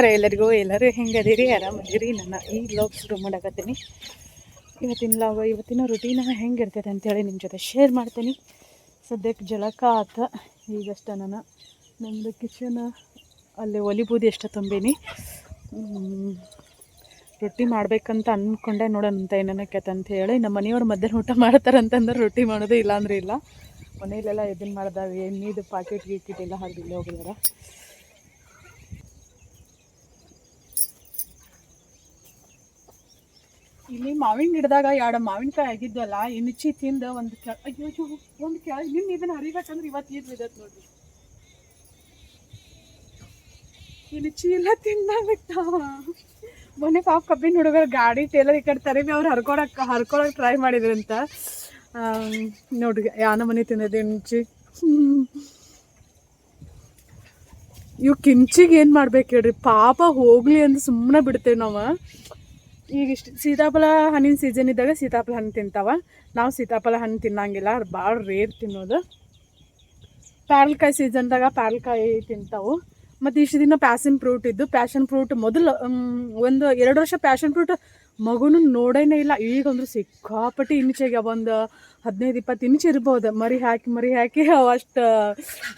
ನಮಸ್ಕಾರ ಎಲ್ಲರಿಗೂ. ಎಲ್ಲರೂ ಹೆಂಗದಿರಿ? ಆರಾಮದಿರಿ? ನನ್ನ ಈ ಲಾಗ್ ಶುರು ಮಾಡಕತ್ತೀನಿ. ಇವತ್ತಿನ ಲಾಗ ಇವತ್ತಿನ ರುಟೀನ ಹೆಂಗಿರ್ತೈತೆ ಅಂತೇಳಿ ನಿಮ್ಮ ಜೊತೆ ಶೇರ್ ಮಾಡ್ತೀನಿ. ಸದ್ಯಕ್ಕೆ ಜಳಕ ಆತ. ಈಗಷ್ಟ ನಾನು ನಮ್ಮದು ಕಿಚನ್ ಅಲ್ಲಿ ಒಲಿ ಬೂದಿ ಎಷ್ಟು ತುಂಬೀನಿ. ರೊಟ್ಟಿ ಮಾಡಬೇಕಂತ ಅಂದ್ಕೊಂಡೆ ನೋಡೋಣ ಅಂತ ಏನೇನಕ್ಕೈತೆ ಅಂತ ಹೇಳಿ. ನಮ್ಮ ಮನೆಯವ್ರು ಮಧ್ಯಾಹ್ನ ಊಟ ಮಾಡ್ತಾರಂತಂದ್ರೆ ರೊಟ್ಟಿ ಮಾಡೋದು ಇಲ್ಲಾಂದ್ರೆ ಇಲ್ಲ. ಮನೆಯಲ್ಲೆಲ್ಲ ಇದನ್ನು ಮಾಡಿದಾಗ ಎಣ್ಣೆದು ಪಾಕೆಟ್ ಗೀಕೆಟ್ ಎಲ್ಲ ಹಾಕಿಲ್ಲ ಹೋಗಿದಾರ ಇಲ್ಲಿ ಮಾವಿನ ಗಿಡದಾಗ ಎರಡು ಮಾವಿನಕಾಯಿ ಆಗಿದ್ದಲ್ಲ ಇನಿಚಿ ತಿಂದ ಒಂದು ಕೆಳ ಅಯ್ಯೋ ಒಂದು ಕೆಳ ನಿನ್ನ ಇದನ್ನ ಹರಿಬೇಕಂದ್ರೆ ಇವತ್ತು ಇದು ಬಿದ್ದತ್ ನೋಡ್ರಿ. ಇನಿಚಿ ಎಲ್ಲ ತಿಂದ ಬಿಟ್ಟ ಮೊನ್ನೆ ಪಾಪ ಕಬ್ಬಿನ ಹುಡುಗರು ಗಾಡಿ ಟೇಲರ್ ಈ ಕಡೆ ತರೀವಿ ಅವ್ರು ಹರ್ಕೊಳಕ್ ಹರ್ಕೊಳಕ್ ಟ್ರೈ ಮಾಡಿದ್ರಂತ ನೋಡಿ ನೋಡ್ರಿ, ಯಾನ ಮನೆ ತಿನ್ನೋದು ಇನ್ಚಿ ಇವು ಕಿಂಚಿಗೆ ಏನು ಮಾಡ್ಬೇಕು ಹೇಳ್ರಿ, ಪಾಪ ಹೋಗ್ಲಿ ಅಂತ ಸುಮ್ಮನೆ ಬಿಡ್ತೇವೆ ನಾವು. ಈಗ ಇಷ್ಟು ಸೀತಾಫಲ ಹಣ್ಣಿನ ಸೀಸನ್ ಇದ್ದಾಗ ಸೀತಾಫಲ ಹಣ್ಣು ತಿಂತಾವ. ನಾವು ಸೀತಾಫಲ ಹಣ್ಣು ತಿನ್ನಂಗಿಲ್ಲ, ಅದು ಭಾಳ ರೇರ್ ತಿನ್ನೋದು. ಪ್ಯಾರಲ್ಕಾಯಿ ಸೀಸನ್ದಾಗ ಪ್ಯಾರಲ್ಕಾಯಿ ತಿಂತಾವು. ಮತ್ತು ಇಷ್ಟು ದಿನ ಪ್ಯಾಷನ್ ಫ್ರೂಟ್ ಇದ್ದು ಪ್ಯಾಷನ್ ಫ್ರೂಟ್ ಮೊದಲು ಒಂದು ಎರಡು ವರ್ಷ ಪ್ಯಾಷನ್ ಫ್ರೂಟ್ ಮಗುನು ನೋಡೇನೇ ಇಲ್ಲ. ಈಗ ಅಂದ್ರೆ ಸಿಕ್ಕಾಪಟ್ಟಿ ಇಂಚಿಗೆ ಒಂದು ಹದಿನೈದು ಇಪ್ಪತ್ತು ಇಂಚ್ ಇರ್ಬೋದು. ಮರಿ ಹಾಕಿ ಮರಿ ಹಾಕಿ ಅವಷ್ಟು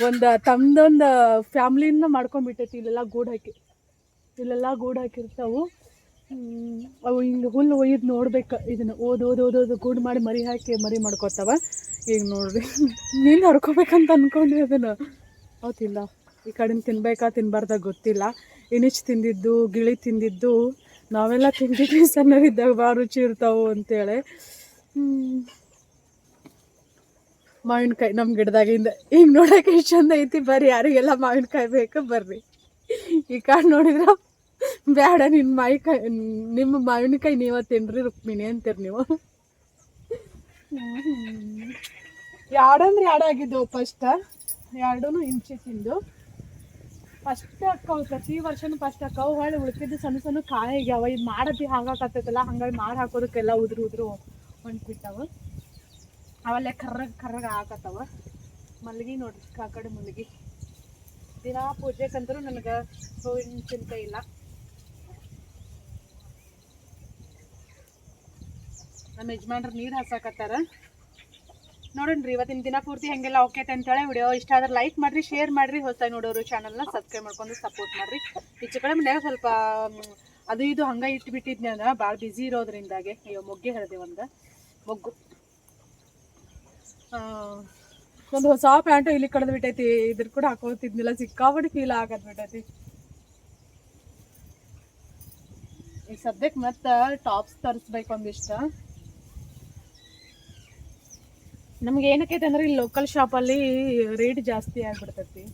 ಒಂದು ತಮ್ಮದೊಂದು ಫ್ಯಾಮ್ಲಿನ ಮಾಡ್ಕೊಂಡ್ಬಿಟ್ಟೈತಿ ಇಲ್ಲೆಲ್ಲ ಗೂಡು ಹಾಕಿ, ಇಲ್ಲೆಲ್ಲ ಗೂಡು ಹಾಕಿರ್ತಾವು. ಅವು ಹಿಂಗೆ ಹುಲ್ಲು ಒಯ್ದು ನೋಡ್ಬೇಕು. ಇದನ್ನು ಓದು ಓದು, ಓದ್ ಓದ್ ಗೂಡು ಮಾಡಿ ಮರಿ ಹಾಕಿ ಮರಿ ಮಾಡ್ಕೊತಾವ. ಈಗ ನೋಡ್ರಿ. ನೀನು ಹರ್ಕೋಬೇಕಂತ ಅನ್ಕೊಂಡ್ವಿ ಅದನ್ನು. ಹೌದಿಲ್ಲ ಈ ಕಡೆ ತಿನ್ಬೇಕಾ, ತಿನ್ಬಾರ್ದ ಗೊತ್ತಿಲ್ಲ. ಇಣಿಚ್ ತಿಂದಿದ್ದು, ಗಿಳಿ ತಿಂದಿದ್ದು, ನಾವೆಲ್ಲ ತಿಂದಿದ್ವಿ. ಸಣ್ಣವಿದ್ದಾಗ ಭಾಳ ರುಚಿ ಇರ್ತಾವು ಅಂತೇಳಿ. ಮಾವಿನಕಾಯಿ ನಮ್ಮ ಗಿಡದಾಗಿಂದ. ಈಗ ನೋಡೋಕೆ ಎಷ್ಟು ಚಂದ ಐತಿ. ಬರ್ರಿ ಯಾರಿಗೆಲ್ಲ ಮಾವಿನಕಾಯಿ ಬೇಕು ಬರ್ರಿ. ಈ ಕಾಡು ನೋಡಿದ್ರ? ಬೇಡ ನಿನ್ನ ಮಾವಿನಕಾಯಿ ನಿಮ್ಮ ಮಾವಿನಕಾಯಿ ನೀವ ತಿನ್ರಿ ರುಕ್ಮಿಣಿ ಅಂತೀರಿ ನೀವು. ಎರಡಂದ್ರೆ ಎರಡು ಆಗಿದ್ದವು ಫಸ್ಟ್ ಎರಡೂ ಇಂಚಿ ತಿಂದು. ಫಸ್ಟ್ ಅಕ್ಕವು ಪ್ರತಿ ವರ್ಷನೂ ಫಸ್ಟ್ ಅಕ್ಕವು ಹೊಳ್ಳಿ ಉಳ್ಕಿದ್ದು ಸಣ್ಣ ಸಣ್ಣ ಕಾಯಿ ಆಗ್ಯಾವ ಇದು ಮಾಡತಿ ಹಾಗಾಕತ್ತೈತಲ್ಲ, ಹಂಗಾಗಿ ಮಾಡಿ ಹಾಕೋದಕ್ಕೆಲ್ಲ ಉದ್ರು ಉದುರು ಹೊಂಟ್ಬಿಟ್ಟಾವ. ಅವೆಲ್ಲ ಕರ್ರಗ್ ಕರ್ರಗೆ ಹಾಕತ್ತವ. ಮಲ್ಗಿ ನೋಡ್ರಿ ಆ ಕಡೆ ಮಲ್ಗಿ. ದಿನ ಪೂಜೆಗಂತರೂ ನನಗೆ ಹೂವಿನ ಚಿಂತೆ ಇಲ್ಲ. ನಮ್ಮ ಯಜಮಾನ್ರು ನೀರು ಹಾಸಾಕತ್ತಾರ. ನೋಡೋಣ್ರಿ, ಇವತ್ತಿನ ದಿನ ಪೂರ್ತಿ ಹೆಂಗೆಲ್ಲ ಓಕೆ ಅಂತೇಳಿ ವಿಡಿಯೋ ಇಷ್ಟ ಆದ್ರೆ ಲೈಕ್ ಮಾಡ್ರಿ ಶೇರ್ ಮಾಡ್ರಿ. ಹೊಸದಾಗಿ ನೋಡೋರು ಚಾನಲ್ನ ಸಬ್ಸ್ಕ್ರೈಬ್ ಮಾಡ್ಕೊಂಡು ಸಪೋರ್ಟ್ ಮಾಡ್ರಿ. ಈಚೆ ಕಡೆ ಮನ್ಯಾಗ ಸ್ವಲ್ಪ ಅದು ಇದು ಹಂಗೆ ಇಟ್ಬಿಟ್ಟಿದ್ನ ಭಾಳ ಬ್ಯುಸಿ ಇರೋದ್ರಿಂದಾಗೆ. ಅಯ್ಯೋ, ಮೊಗ್ಗೆ ಹೇಳಿದೆ ಒಂದು. ಮೊಗ್ಗು. ಒಂದು ಹೊಸ ಪ್ಯಾಂಟು ಇಲ್ಲಿ ಕಳೆದು ಬಿಟ್ಟೈತಿ. ಇದ್ರ ಕೂಡ ಹಾಕೋತಿದ್ನಿಲ್ಲ, ಸಿಕ್ಕಾಪಟ್ಟೆ ಫೀಲ್ ಆಗದ್ ಬಿಟ್ಟೈತಿ. ಈಗ ಸದ್ಯಕ್ಕೆ ಮತ್ತೆ ಟಾಪ್ಸ್ ತರಿಸ್ಬೇಕು ಒಂದಿಷ್ಟು. ನಮ್ಗೆ ಏನಕ್ಕೈತೆ ಅಂದ್ರೆ ಇಲ್ಲಿ ಲೋಕಲ್ ಶಾಪಲ್ಲಿ ರೇಟ್ ಜಾಸ್ತಿ ಆಗ್ಬಿಡ್ತೈತಿ.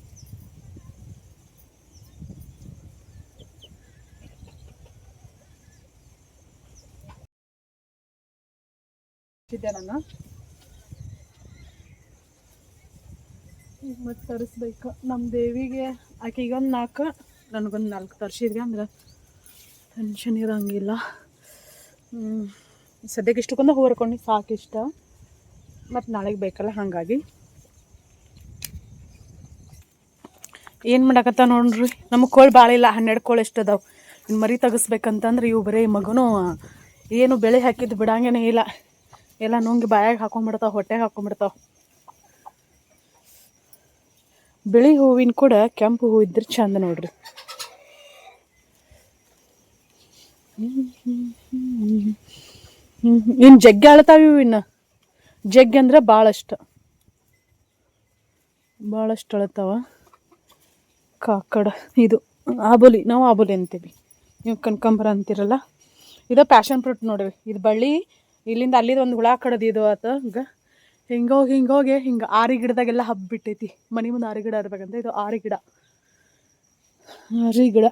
ನಾನು ಈಗ ಮತ್ತೆ ತರಿಸ್ಬೇಕು. ನಮ್ಮ ದೇವಿಗೆ ಆಕೆಗೊಂದು ನಾಲ್ಕು ನನಗೊಂದು ನಾಲ್ಕು ತರಿಸಿದ್ವಿ ಅಂದ್ರೆ ಟೆನ್ಷನ್ ಇರೋಂಗಿಲ್ಲ. ಸದ್ಯಕ್ಕೆ ಇಷ್ಟಕ್ಕೊಂದು ಹೊರ್ಕೊಂಡು ಸಾಕಿಷ್ಟ. ಮತ್ತು ನಾಳೆಗೆ ಬೇಕಲ್ಲ ಹಾಗಾಗಿ. ಏನು ಮಾಡಕತ್ತ ನೋಡ್ರಿ? ನಮಗೆ ಕೋಳಿ ಭಾಳ ಇಲ್ಲ, ಹನ್ನೆರಡು ಕೋಳಿ ಎಷ್ಟು ಅದಾವೆ. ಮರಿ ತೆಗಿಸ್ಬೇಕಂತಂದ್ರೆ ಇವು ಬರೀ ಮಗನು ಏನು ಬೆಳೆ ಹಾಕಿದ್ದು ಬಿಡಂಗೇನೇ ಇಲ್ಲ. ಎಲ್ಲ ನುಂಗಿ ಬಾಯಾಗ ಹಾಕೊಂಡ್ಬಿಡ್ತಾವೆ ಹೊಟ್ಟೆಗೆ ಹಾಕೊಂಡ್ಬಿಡ್ತಾವೆ ಬಿಳಿ ಹೂವಿನ ಕೂಡ ಕೆಂಪು ಹೂವು ಇದ್ರೆ ಚಂದ ನೋಡ್ರಿ. ಇನ್ನು ಜಗ್ಗಿ ಅಳ್ತಾವ ಇವು ಇನ್ನು? ಜಗ್ಗಿ ಅಂದ್ರೆ ಭಾಳಷ್ಟು ಭಾಳಷ್ಟು ಅಳತಾವ ಕಾಕಡ, ಇದು, ಆಬೋಲಿ, ನಾವು ಆಬೋಲಿ ಅಂತೀವಿ. ನೀವು ಕನಕಾಂಬರ ಅಂತೀರಲ್ಲ? ಇದು ಪ್ಯಾಷನ್ ಫ್ರೂಟ್ ನೋಡ್ರಿ. ಇದು ಬಳ್ಳಿ, ಇಲ್ಲಿಂದ ಅಲ್ಲಿದ ಒಂದು ಹುಳ ಕಡದು ಇದು ಆತ, ಹಂಗೆ. ಹಿಂಗೋಗಿ ಹಿಂಗೋಗಿ, ಹಿಂಗೆ ಆರಿ ಗಿಡದಾಗೆಲ್ಲ ಹಬ್ಬಿಟ್ಟೈತಿ ಮನೆ ಮುಂದೆ ಆರಿ ಗಿಡ ಇರ್ಬೇಕಂತ, ಇದು ಆರಿ ಗಿಡ. ಆರಿ ಗಿಡ.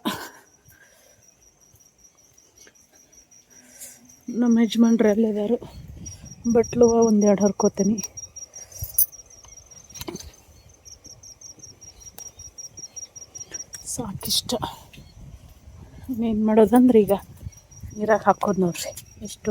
ನಮ್ಮ ಯಜಮಾನ್ರು ಎಲ್ಲಿದ್ದಾರೆ ಬಟ್ಲು ಒಂದೆರಡು ಹರ್ಕೋತೀನಿ. ಸಾಕಿಷ್ಟ. ಇನ್ನೇನು ಮಾಡೋದಂದ್ರೆ ಈಗ ನೀರಾಗ ಹಾಕೋದು ನೋಡ್ರಿ. ಎಷ್ಟು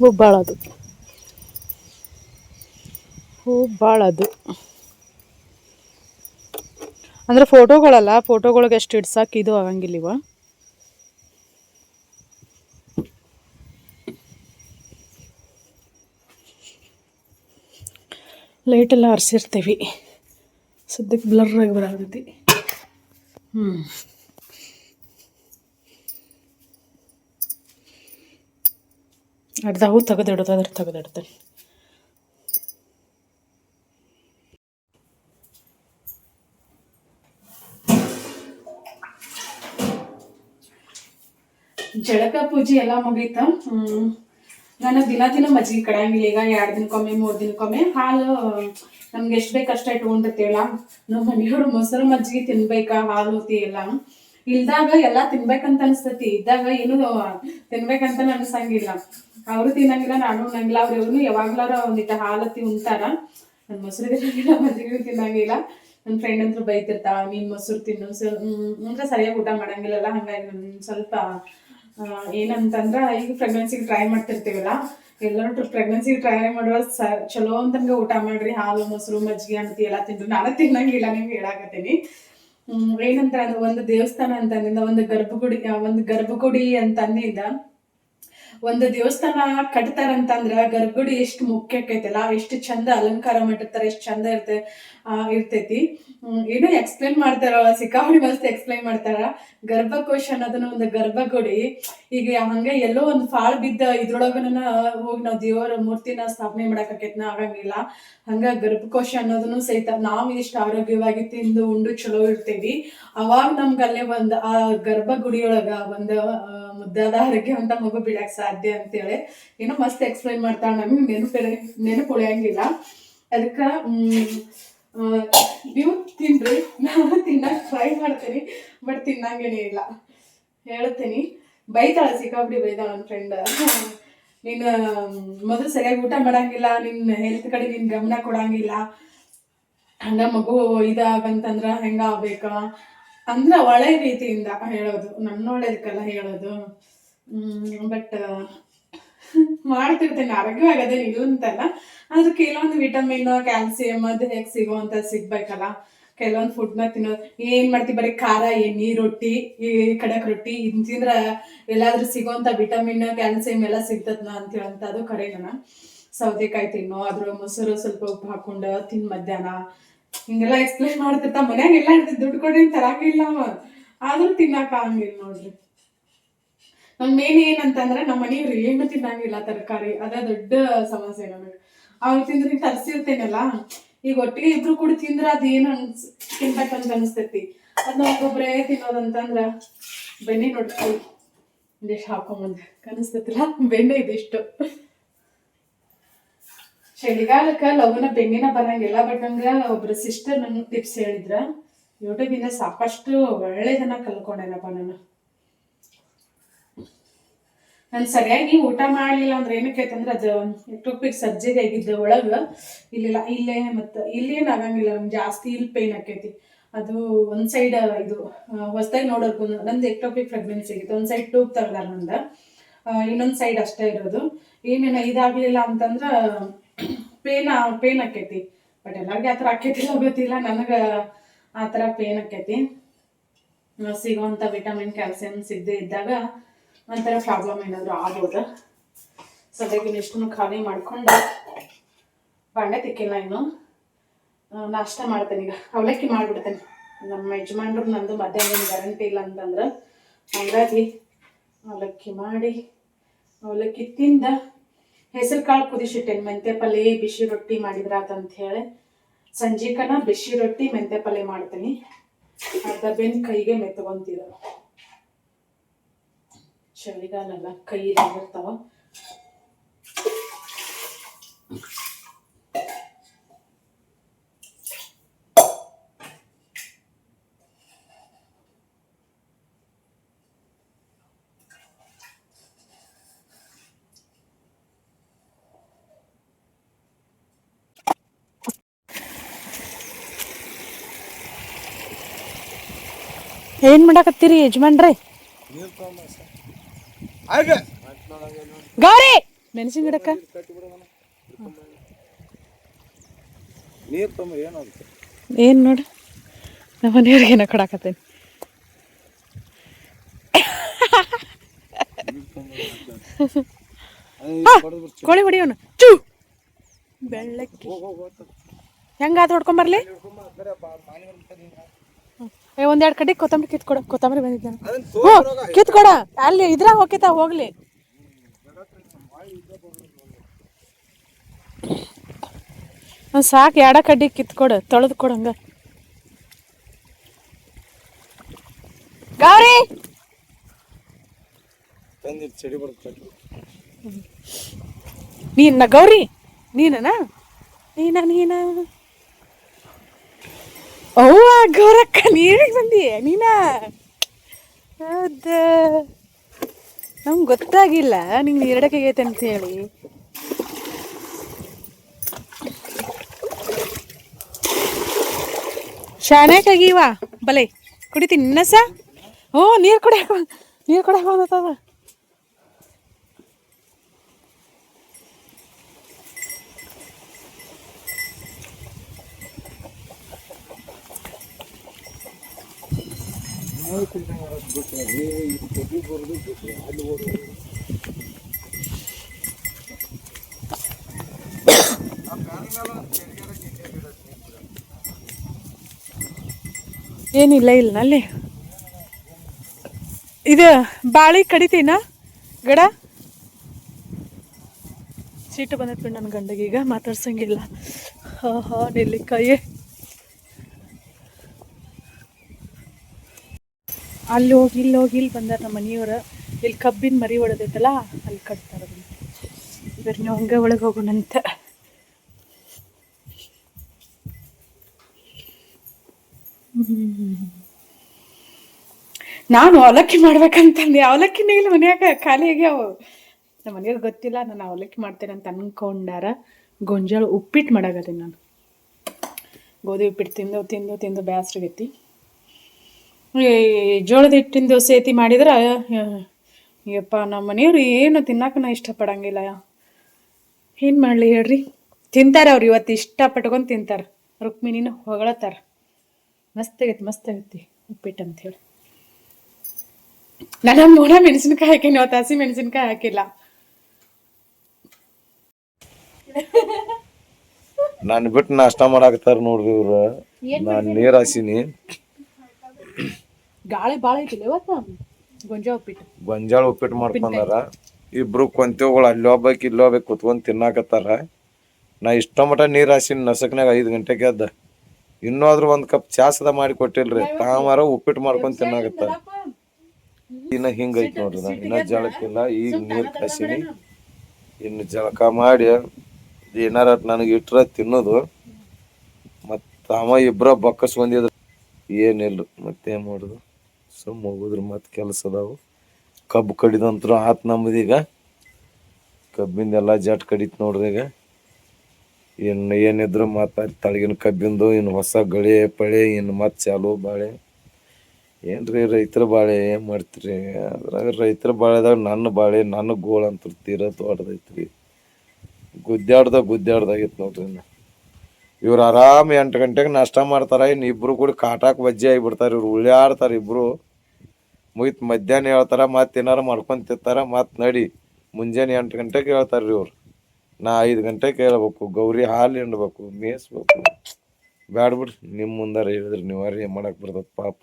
ಹೂ ಭಾಳದು ಹೂ ಹುಬ್ಬಾಳದು. ಅಂದ್ರೆ ಫೋಟೋಗಳಲ್ಲ, ಫೋಟೋಗಳಿಗೆ ಎಷ್ಟು ಇಡ್ಸಕ್ಕೆ ಇದು ಇವ. ಲೈಟೆಲ್ಲ ಹರಿಸಿರ್ತೀವಿ ಸದ್ಯಕ್ಕೆ ಬ್ಲರ್ ಆಗಿ ಬರಾತೈತಿ ಹ್ಞೂ ಅರ್ಧ ಹೂ ತೆಗೆದಿಡೋದು ಅದ್ರ ತೆಗೆದಿಡ್ತೇನೆ ಜಳಕ ಪೂಜೆ ಎಲ್ಲ ಮುಗೀತ. ನಾನು ದಿನ ದಿನ ಮಜ್ಜಿಗೆ ಕಡಂಗಿಲ್ಲ ಈಗ ಎರಡು ದಿನಕ್ಕೊಮ್ಮೆ, ಮೂರು ದಿನಕ್ಕೊಮ್ಮೆ ಹಾಲು, ನಮ್ಗೆ ಎಷ್ಟು ಬೇಕು ಅಷ್ಟೇ ಇಟ್ಕೊಂಡಿರ್ತೀವಲ್ಲ ನಮ್ಮ ಮನೆಯವರು ಮೊಸರು ಮಜ್ಜಿಗೆ ತಿನ್ಬೇಕಾ, ಹಾಲು ಎಲ್ಲ. ಇಲ್ದಾಗ ಎಲ್ಲ ತಿನ್ಬೇಕಂತ ಅನ್ಸ್ತತಿ. ಇದ್ದಾಗ ಏನು ತಿನ್ಬೇಕಂತ ಅನ್ಸಂಗಿಲ್ಲ. ಅವರು ತಿನ್ನಂಗಿಲ್ಲ, ನಾನು ಉಣ್ಣಂಗಿಲ್ಲ ಅವ್ರು ಇವ್ರು ಯಾವಾಗ್ಲಾರ ಒಂದಿಟ್ಟ ಹಾಲತ್ತಿ ಉಣ್ತಾರ. ನನ್ ಮೊಸರು ತಿನ್ನಂಗಿಲ್ಲ, ಮಜ್ಜಿಗೆ ತಿನ್ನಂಗಿಲ್ಲ. ನನ್ನ ಫ್ರೆಂಡ್ ಅಂತೂ ಬೈತಿರ್ತಾಳ, ನೀನ್ ಮೊಸರು ತಿನ್ನು ಅಂದ್ರೆ ಸರಿಯಾಗಿ ಊಟ ಮಾಡಂಗಿಲ್ಲಲ್ಲ, ಹಂಗಾಗಿ ನನ್ ಸ್ವಲ್ಪ ಏನಂತಂದ್ರ ಈಗ ಪ್ರೆಗ್ನೆನ್ಸಿಗೆ ಟ್ರೈ ಮಾಡ್ತಿರ್ತೀವಲ್ಲ, ಎಲ್ಲರೂ ಪ್ರೆಗ್ನೆನ್ಸಿಗೆ ಟ್ರೈ ಮಾಡುವ ಸ, ಚಲೋ ಅಂತಂಗ ಊಟ ಮಾಡ್ರಿ, ಹಾಲು, ಮೊಸರು, ಮಜ್ಜಿಗೆ ಅಂತ ಎಲ್ಲ ತಿಂದ್ರು. ನಾನು ತಿನ್ನಂಗಿಲ್ಲ ನಿಮ್ಗೆ ಹೇಳಾಕತ್ತೀನಿ. ಏನಂತ ಒಂದು ದೇವಸ್ಥಾನ ಅಂತಂದಿಂದ, ಒಂದು ಗರ್ಭಗುಡಿ ಒಂದು ಗರ್ಭಗುಡಿ ಅಂತಂದಿಂದ ಒಂದು ದೇವಸ್ಥಾನ ಕಟ್ತಾರಂತಂದ್ರ ಗರ್ಭಗುಡಿ ಎಷ್ಟು ಮುಖ್ಯ ಆಕೈತಲ್ಲ ಎಷ್ಟು ಚಂದ ಅಲಂಕಾರ ಮಾಡಿರ್ತಾರೆ ಎಷ್ಟು ಚಂದ ಇರ್ತೆ ಆ, ಇರ್ತೈತಿ. ಏನು ಎಕ್ಸ್ಪ್ಲೇನ್ ಮಾಡ್ತಾರ ಸಿಕ್ಕಾಪಡಿ ಮಸ್ತ್ ಎಕ್ಸ್ಪ್ಲೈನ್ ಮಾಡ್ತಾರ. ಗರ್ಭಕೋಶ ಅನ್ನೋದನ್ನ ಒಂದು ಗರ್ಭಗುಡಿ. ಈಗ ಹಂಗೆ ಎಲ್ಲೋ ಒಂದು ಫಾಳ್ ಬಿದ್ದ ಇದ್ರೊಳಗನ ಹೋಗಿ ನಾವು ದೇವರ ಮೂರ್ತಿನ ಸ್ಥಾಪನೆ ಮಾಡಕ್ಕಾಕೈತ್ನ ಆಗಂಗಿಲ್ಲ. ಹಂಗ ಗರ್ಭಕೋಶ ಅನ್ನೋದನ್ನು ಸಹಿತ ನಾವು ಇಷ್ಟ ಆರೋಗ್ಯವಾಗಿ ತಿಂದು ಉಂಡು ಚಲೋ ಇರ್ತೀವಿ. ಅವಾಗ ನಮ್ಗೆ ಅಲ್ಲೇ ಒಂದು, ಆ, ಗರ್ಭಗುಡಿಯೊಳಗ ಒಂದು ಮುದ್ದಾದ ಆರೋಗ್ಯವಂತ ಮಗು ಬಿಡಕ್ ಸಾಧ್ಯ ಅಂತೇಳಿ ಏನೋ ಮಸ್ತ್ ಎಕ್ಸ್ಪ್ಲೈನ್ ಮಾಡ್ತಾಳ ನಮಗೆ ನೆನಪು ನೆನಪು ಉಳಿಯಂಗಿಲ್ಲ ಅದಕ್ಕೆ ನೀವು ತಿನ್ರಿ. ನಾನು ತಿನ್ನಕ್ ಟ್ರೈ ಮಾಡ್ತೀನಿ ಬಟ್ ತಿನ್ನಂಗೇನೇ ಇಲ್ಲ. ಹೇಳ್ತೀನಿ. ಬೈತಾಳ ಸಿಕ್ಕಾಬಿಡಿ ಬೈತಾಳ ನನ್ನ ಫ್ರೆಂಡ್ ನೀನು ಮೊದಲು ಸರಿಯಾಗಿ ಊಟ ಮಾಡಂಗಿಲ್ಲ, ನಿನ್ನ ಹೆಲ್ತ್ ಕಡೆ ನಿನ್ ಗಮನ ಕೊಡಂಗಿಲ್ಲ. ಹಂಗ ಮಗು ಇದಾಗಂತಂದ್ರ ಹೆಂಗ ಆಗ್ಬೇಕ? ಅಂದ್ರ ಒಳ್ಳೆ ರೀತಿಯಿಂದ ಹೇಳೋದು. ನನ್ನ ಒಳ್ಳೇದಕ್ಕೆಲ್ಲ ಹೇಳೋದು ಬಟ್ ಮಾಡ್ತಿರ್ತೇನೆ. ಆರೋಗ್ಯವಾಗದೇನು ಇದು ಅಂತಲ್ಲ. ಆದ್ರೆ ಕೆಲವೊಂದು ವಿಟಮಿನ್ ಕ್ಯಾಲ್ಸಿಯಂ ಅದು ಹೇಗೆ ಸಿಗುವಂತ ಸಿಗ್ಬೇಕಲ್ಲ. ಕೆಲವೊಂದು ನ ತಿನ್ನೋದು ಏನ್ ಮಾಡ್ತೀವಿ ಬರೀ ಖಾರ, ಎಣ್ಣೆ, ರೊಟ್ಟಿ, ಈ ಕಡಕ್ ರೊಟ್ಟಿ ಇನ್ ತಿಂದ್ರ ಎಲ್ಲಾದ್ರೂ ಸಿಗೋಂತ ವಿಟಮಿನ್ ಕ್ಯಾಲ್ಸಿಯಂ ಎಲ್ಲ ಸಿಗ್ತದ ಅಂತ ಹೇಳಂತ ಅದು ಕರೆನ ಸೌತೆಕಾಯಿ ತಿನ್ನೋ ಅದ್ರ ಮೊಸರು ಸ್ವಲ್ಪ ಉಪ್ಪು ಹಾಕೊಂಡು ತಿನ್ ಮಧ್ಯಾಹ್ನ. ಹಿಂಗೆಲ್ಲ ಎಕ್ಸ್ಪ್ಲೇನ್ ಮಾಡ್ತಿರ್ತಾ. ಮನ್ಯಾಗ ಎಲ್ಲ ಇರ್ತದೆ ದುಡ್ಡು ಕೊಡಿ ತರಾಕಿಲ್ಲ ಆದ್ರೂ ತಿನ್ನಕ್ ಆಗಂಗಿಲ್ಲ ನೋಡ್ರಿ. ನಮ್ ಮೇನ್ ಏನಂತಂದ್ರೆ ನಮ್ಮ ಮನೆಯವ್ರು ಏನು ತಿನ್ನಂಗಿಲ್ಲ ತರಕಾರಿ, ಅದ ದೊಡ್ಡ ಸಮಸ್ಯೆ ನಮಗೆ. ಅವ್ರು ತಿಂದ್ರೆ ತರಿಸಿರ್ತೇನಲ್ಲ, ಈಗ ಒಟ್ಟಿಗೆ ಇಬ್ರು ಕೂಡ ತಿಂದ್ರ ಅದೇನು ಅನ್ಸ್ ತಿನ್ಬೇಕಂತ ಅನಿಸ್ತೈತಿ. ಅದನ್ನ ಒಬ್ಬೊಬ್ರೇ ತಿನ್ನೋದಂತಂದ್ರ, ಬೆಣ್ಣೆ ನೋಡ್ತೀವಿ. ಎಷ್ಟು ಹಾಕೊಂಬಂದ್. ಕನಿಸ್ತೈತಿಲ್ಲ, ಬೆಣ್ಣೆ ಇದಿಷ್ಟು ಚಳಿಗಾಲಕ್ಕೆ ಲವನ ಬೆನ್ನಿನ ಬರಂಗಿಲ್ಲ ಬಟ್ ನಂಗೆ ಒಬ್ರು ಸಿಸ್ಟರ್ ನನ್ನ ಟಿಪ್ಸ್ ಹೇಳಿದ್ರ ಯೂಟ್ಯೂಬಿಂದ ಸಾಕಷ್ಟು ಒಳ್ಳೆದನ್ನ ಕಲ್ಕೊಂಡೇನಪ್ಪ ನಾನು. ನಾನು ಸರಿಯಾಗಿ ಊಟ ಮಾಡಲಿಲ್ಲ ಅಂದ್ರೆ ಏನಕ್ಕೆ ಅಂದ್ರೆ ಅದು ಎಕ್ಟೋಪಿಕ್ ಸರ್ಜರಿ ಆಗಿದ್ದ ಒಳಗ ಇಲ್ಲಿಲ್ಲ, ಇಲ್ಲೇ ಮತ್ತು ಇಲ್ಲೇನು ಆಗಂಗಿಲ್ಲ, ನಮ್ಗೆ ಜಾಸ್ತಿ ಇಲ್ಲಿ ಪೇನ್ ಆಕೈತಿ. ಅದು ಒಂದ್ ಸೈಡ್ ಇದು ಹೊಸದಾಗಿ ನೋಡೋರ್ಗು ನಂದು ಎಕ್ಟೋಪಿಕ್ ಪ್ರೆಗ್ನೆನ್ಸಿ ಆಗಿತ್ತು. ಒಂದ್ ಸೈಡ್ ಟೂಬ್ ತೆಗ್ದಾರ ನಂದ. ಇನ್ನೊಂದ್ ಸೈಡ್ ಅಷ್ಟೇ ಇರೋದು. ಏನೇನ ಇದಾಗ್ಲಿಲ್ಲ ಅಂತಂದ್ರ ಪೇನ್ ಪೇನ್ ಆಕೈತಿ. ಬಟ್ ಎಲ್ಲಾರ್ಗೆ ಆ ಥರ ಆಕೈತಿಲ್ಲ ಗೊತ್ತಿಲ್ಲ. ನನಗೆ ಆ ಥರ ಪೇನ್ ಆಕೈತಿ. ಸಿಗುವಂತ ವಿಟಮಿನ್ ಕ್ಯಾಲ್ಸಿಯಂ ಸಿಗದೆ ಇದ್ದಾಗ ಒಂಥರ ಪ್ರಾಬ್ಲಮ್ ಏನಾದರೂ ಆಗ್ಬೋದು? ಸದ್ಯಕ್ಕೆ ಇಷ್ಟು ಖಾಲಿ ಮಾಡಿಕೊಂಡು ಬಾಂಡೆ ತಿಕ್ಕಿಲ್ಲ ಇನ್ನು. ನಾಷ್ಟ ಮಾಡ್ತೇನೆ ಈಗ. ಅವಲಕ್ಕಿ ಮಾಡಿಬಿಡ್ತೇನೆ. ನಮ್ಮ ಯಜಮಾನ್ರು ನಂದು ಮಧ್ಯಾಹ್ನ ಗ್ಯಾರಂಟಿ ಇಲ್ಲ ಅಂತಂದ್ರೆ ಹಂಗಾಗಿ ಅವಲಕ್ಕಿ ಮಾಡಿ, ಅವಲಕ್ಕಿ ತಿಂದ ಹೆಸರು ಕಾಳು ಕುದಿಸಿಟ್ಟೇನೆ ಮೆಂತೆ ಪಲ್ಯ ಬಿಸಿ ರೊಟ್ಟಿ ಮಾಡಿದ್ರಾತಂತ ಹೇಳಿ ಸಂಜೀಕನ ಬಿಸಿ ರೊಟ್ಟಿ ಮೆಂತ್ಯ ಪಲ್ಯ ಮಾಡ್ತೀನಿ. ಅರ್ಧ ಬೆನ್ ಕೈಗೆ ಮೆತ್ಕೊಂತಿದ್ರು ಚಳಿಗಾಲಲ್ಲ ಕೈ ಇರ್ತಾವ ಏನ್ ಮಾಡಕತ್ತೀರಿ ಯಜಮಾನ್ರೆ? ಗೌರಿ ಮೆಣಸಿನ ಗಿಡಕ್ಕ ನೀರು ತುಂಬ ಏನಾಗುತ್ತೆ ಏನು ನೋಡು ನಮ್ಮ ಮನೆಯವ್ರಿಗೆ ಏನೋ ಕೊಡಾಕತ್ತೇನೆ ಕೋಳಿ ಹೊಡಿಯೋನು ಚು ಬೆಳ್ಳಕ್ಕೆ ಹೆಂಗಾದ ಹೊಡ್ಕೊಂಬರ್ಲಿ ಒಂದೆರಡು ಕಡೆ ಕೊತ್ತಂಬರಿ ಕಿತ್ಕೊಡ. ಕೊತ್ತಂಬರಿ ಬಂದಿದ್ದಾನೆ. ಹ್ಞೂ ಕಿತ್ಕೊಡ. ಅಲ್ಲಿ ಇದ್ರಾಗ ಹೋಗಿತಾ ಹೋಗ್ಲಿ. ಒಂದು ಸಾಕು ಎಡ ಕಡ್ಡಿ ಕಿತ್ಕೊಡು ತೊಳೆದು ಕೊಡಂಗ ಗೌರಿ! ನೀನ ಗೌರಿ? ನೀನನಾ? ನೀನ ನೀನ? ಅವ್ವ, ಗೌರಕ್ಕ, ನೀರಿಗೆ ಬಂದಿ? ನೀನ? ಹೌದ? ನಮ್ಗೆ ಗೊತ್ತಾಗಿಲ್ಲ, ನಿಂಗೆ ನೀರಡಕ್ಕೆ ಆಗೈತೆ ಅಂತ ಹೇಳಿ. ಶಾನ್ಯಾಕಾಗಿವ ಬಲೈ, ಕುಡಿತೀನಿ ಇನ್ನಸ ಹ್ಞೂ, ನೀರು ಕುಡಿಯಕ್ಕೆ ನೀರು ಕುಡಿಯಕ್ಕೆ ಬಂದತ್ತದ ಏನಿಲ್ಲ, ಇಲ್ಲ, ಅಲ್ಲಿ. ಇದು ಬಾಳಿ ಕಡಿತೀನಾ? ಗಡ? ಸೀಟು ಬಂದೈತೆ ನನ್ನ ಗಂಡಗೀಗ, ಮಾತಾಡ್ಸಂಗಿಲ್ಲ. ಹಾ ಹಾ ನೆಲ್ಲಿಕಾಯಿ. ಅಲ್ಲಿ ಹೋಗಿ, ಇಲ್ಲಿ ಹೋಗಿ, ಇಲ್ಲಿ ಬಂದಾರ ನಮ್ಮ ಮನೆಯವರು. ಇಲ್ಲಿ ಕಬ್ಬಿನ ಮರಿ ಒಡೆದೈತಲ್ಲ, ಅಲ್ಲಿ ಕಟ್ತಾರ ಇದ್ರ ನೀವು ಹಂಗೆ ಒಳಗೆ ಹೋಗೋಣಂತ. ನಾನು ಅವಲಕ್ಕಿ ಮಾಡ್ಬೇಕಂತಂದೆ. ಅವಲಕ್ಕಿನೇ ಇಲ್ಲ ಮನ್ಯಾಗ, ಖಾಲಿ ಅವು ನಮ್ಮ ಮನೆಯವ್ರಿಗೆ ಗೊತ್ತಿಲ್ಲ, ನಾನು ಅವಲಕ್ಕಿ ಮಾಡ್ತೇನೆ ಅಂತ ಅನ್ಕೊಂಡಾರ, ಗೊಂಜಾಳ ಉಪ್ಪಿಟ್ಟು ಮಾಡಾಕತ್ತೀನಿ ನಾನು. ಗೋಧಿ ಉಪ್ಪಿಟ್ಟು ತಿಂದು ತಿಂದು ತಿಂದು ಬ್ಯಾಸ್ರಾಗೈತಿ. ಈ ಜೋಳದ ಹಿಟ್ಟಿನ ದೋಸೆ ಐತಿ ಮಾಡಿದ್ರೆ ಯಪ್ಪ ನಮ್ಮ ಮನೆಯವ್ರು ಏನು ತಿನ್ನಕ್ಕೆ ನಾ ಇಷ್ಟಪಡಂಗಿಲ್ಲ. ಏನು ಮಾಡಲಿ ಹೇಳ್ರಿ? ತಿಂತಾರೆ ಅವ್ರು ಇವತ್ತು ಇಷ್ಟಪಟ್ಕೊಂಡು ತಿಂತಾರೆ. ರುಕ್ಮಿಣಿನ ಹೊಗಳತ್ತಾರ. ಮಸ್ತ್ ಆಗೈತಿ ಮಸ್ತ್ ಆಗೈತಿ ಉಪ್ಪಿಟ್ಟು ಅಂತ ಹೇಳಿ. ನನ್ನ ಮೂಲ ಮೆಣಸಿನ್ಕಾಯಿ ಹಾಕಿನಿ ಇವತ್ತು ಹಸಿ ಮೆಣಸಿನ್ಕಾಯಿ ಹಾಕಿಲ್ಲ. ನಾನು ಬಿಟ್ಟು ನಾಷ್ಟ ಮಾಡಾಕತ್ತಾರ ನೋಡ್ರಿ ಇವ್ರ. ನಾನು ನೀರ್ ಹಾಸಿನಿ. ಗಾಳಿ ಭಾಳ ಐತಿಲ್ಲ ಇವತ್ತು? ಗೊಂಜಾ ಉಪ್ಪಿಟ್ಟು. ಗೊಂಜಾಳ ಉಪ್ಪಿಟ್ಟು ಮಾಡ್ಕೊಂಡಾರ. ಇಬ್ರು ಕೊಂತೇವುಗಳು ಅಲ್ಲಿ ಹೋಗ್ಬೇಕು ಇಲ್ಲಿ ಹೋಗ್ಬೇಕು ಕುತ್ಕೊಂಡ್ ತಿನ್ನಾಕತ್ತಾರ. ನಾ ಇಷ್ಟ ಮಟ ನೀರು ಹಾಸಿನಿ ನಸಕ್ನಾಗ ಐದು ಗಂಟೆಗೆ ಎದ್ದ. ಇನ್ನೂ ಆದ್ರೂ ಒಂದ್ ಕಪ್ ಚಾಸದ ಮಾಡಿ ಕೊಟ್ಟಿಲ್ರಿ. ತಾಮಾರ ಉಪ್ಪಿಟ್ಟು ಮಾಡ್ಕೊಂಡು ತಿನ್ನಾಕತ್ತಾರ. ಇನ್ನ ಹಿಂಗೈತಿ ನೋಡ್ರಿ ನಾ ಇನ್ನ ಜಳಕಿಲ್ಲ ಈಗ ನೀರ್ ಕಾಸಿನಿ. ಇನ್ನು ಜಳಕ ಮಾಡಿ ಏನಾರ ನನಗೆ ಇಟ್ರ ತಿನ್ನೋದು. ಮತ್ತೆ ಅವ ಇಬ್ರ ಬೊಕ್ಕಸ್ ಬಂದಿದ್ರು. ಏನಿಲ್ಲ, ಮತ್ತೇನ್ ಮಾಡೋದು? ಸುಮ್ಮ ಹೋಗುದ್ರ ಮತ್ತೆ ಕೆಲಸ ಅದಾವು. ಕಬ್ಬು ಕಡಿದಂತರ ಆತ್ ನಮ್ಮದೀಗ ಕಬ್ಬಿಂದೆಲ್ಲ ಜಟ್ ಕಡಿತು ನೋಡ್ರಿ ಈಗ. ಇನ್ನು ಏನಿದ್ರು ಮತ್ತ ತಳಗಿನ ಕಬ್ಬಿಂದು ಇನ್ನು ಹೊಸ ಗಳೆ ಪಳೆ ಇನ್ನು ಮತ್ತೆ ಚಾಲು ಬಾಳೆ. ಏನ್ರಿ ರೈತರ ಬಾಳೆ ಏನು ಮಾಡ್ತೀರಿ? ಅದ್ರಾಗ ರೈತರ ಬಾಳೆದಾಗ ನನ್ನ ಬಾಳೆ, ನನ್ನ ಗೋಳ್ ಅಂತ ತೀರ ದೊಡ್ಡದೈತ್ರಿ. ಗುದ್ದಾಡ್ದ ಗುದ್ದಾಡ್ದಾಗಿತ್ತು ನೋಡ್ರಿ ಇನ್ನು. ಇವ್ರು ಆರಾಮ್ ಎಂಟು ಗಂಟೆಗೆ ನಾಷ್ಟ ಮಾಡ್ತಾರ ಇನ್ನು ಇಬ್ರು ಕೂಡ ಕಾಟಾಕ್ ಬಜ್ಜಿ ಆಗಿಬಿಡ್ತಾರ. ಇವ್ರು ಉಳ್ಯಾಡ್ತಾರ ಇಬ್ರು. ಮುಗಿತ್ ಮಧ್ಯಾಹ್ನ ಹೇಳ್ತಾರ ಮತ್ತೆ ಏನಾರ ಮಾಡ್ಕೊಂತ ಇರ್ತಾರ ಮತ್ ನಡಿ. ಮುಂಜಾನೆ ಎಂಟು ಗಂಟೆಗೆ ಹೇಳ್ತಾರ್ರಿ ಇವ್ರು. ನಾ ಐದು ಗಂಟೆಗೆ ಹೇಳ್ಬೇಕು ಗೌರಿ ಹಾಲು ಹಿಂಡ್ಬೇಕು ಮೇಯಿಸ್ಬೇಕು ಬ್ಯಾಡ ಬಿಡ್ರಿ ನಿಮ್ಮ ಮುಂದಾರ ಹೇಳಿದ್ರಿ ನೀವು ಏನ್ ಮಾಡಕ್ ಬರ್ತದ ಪಾಪ.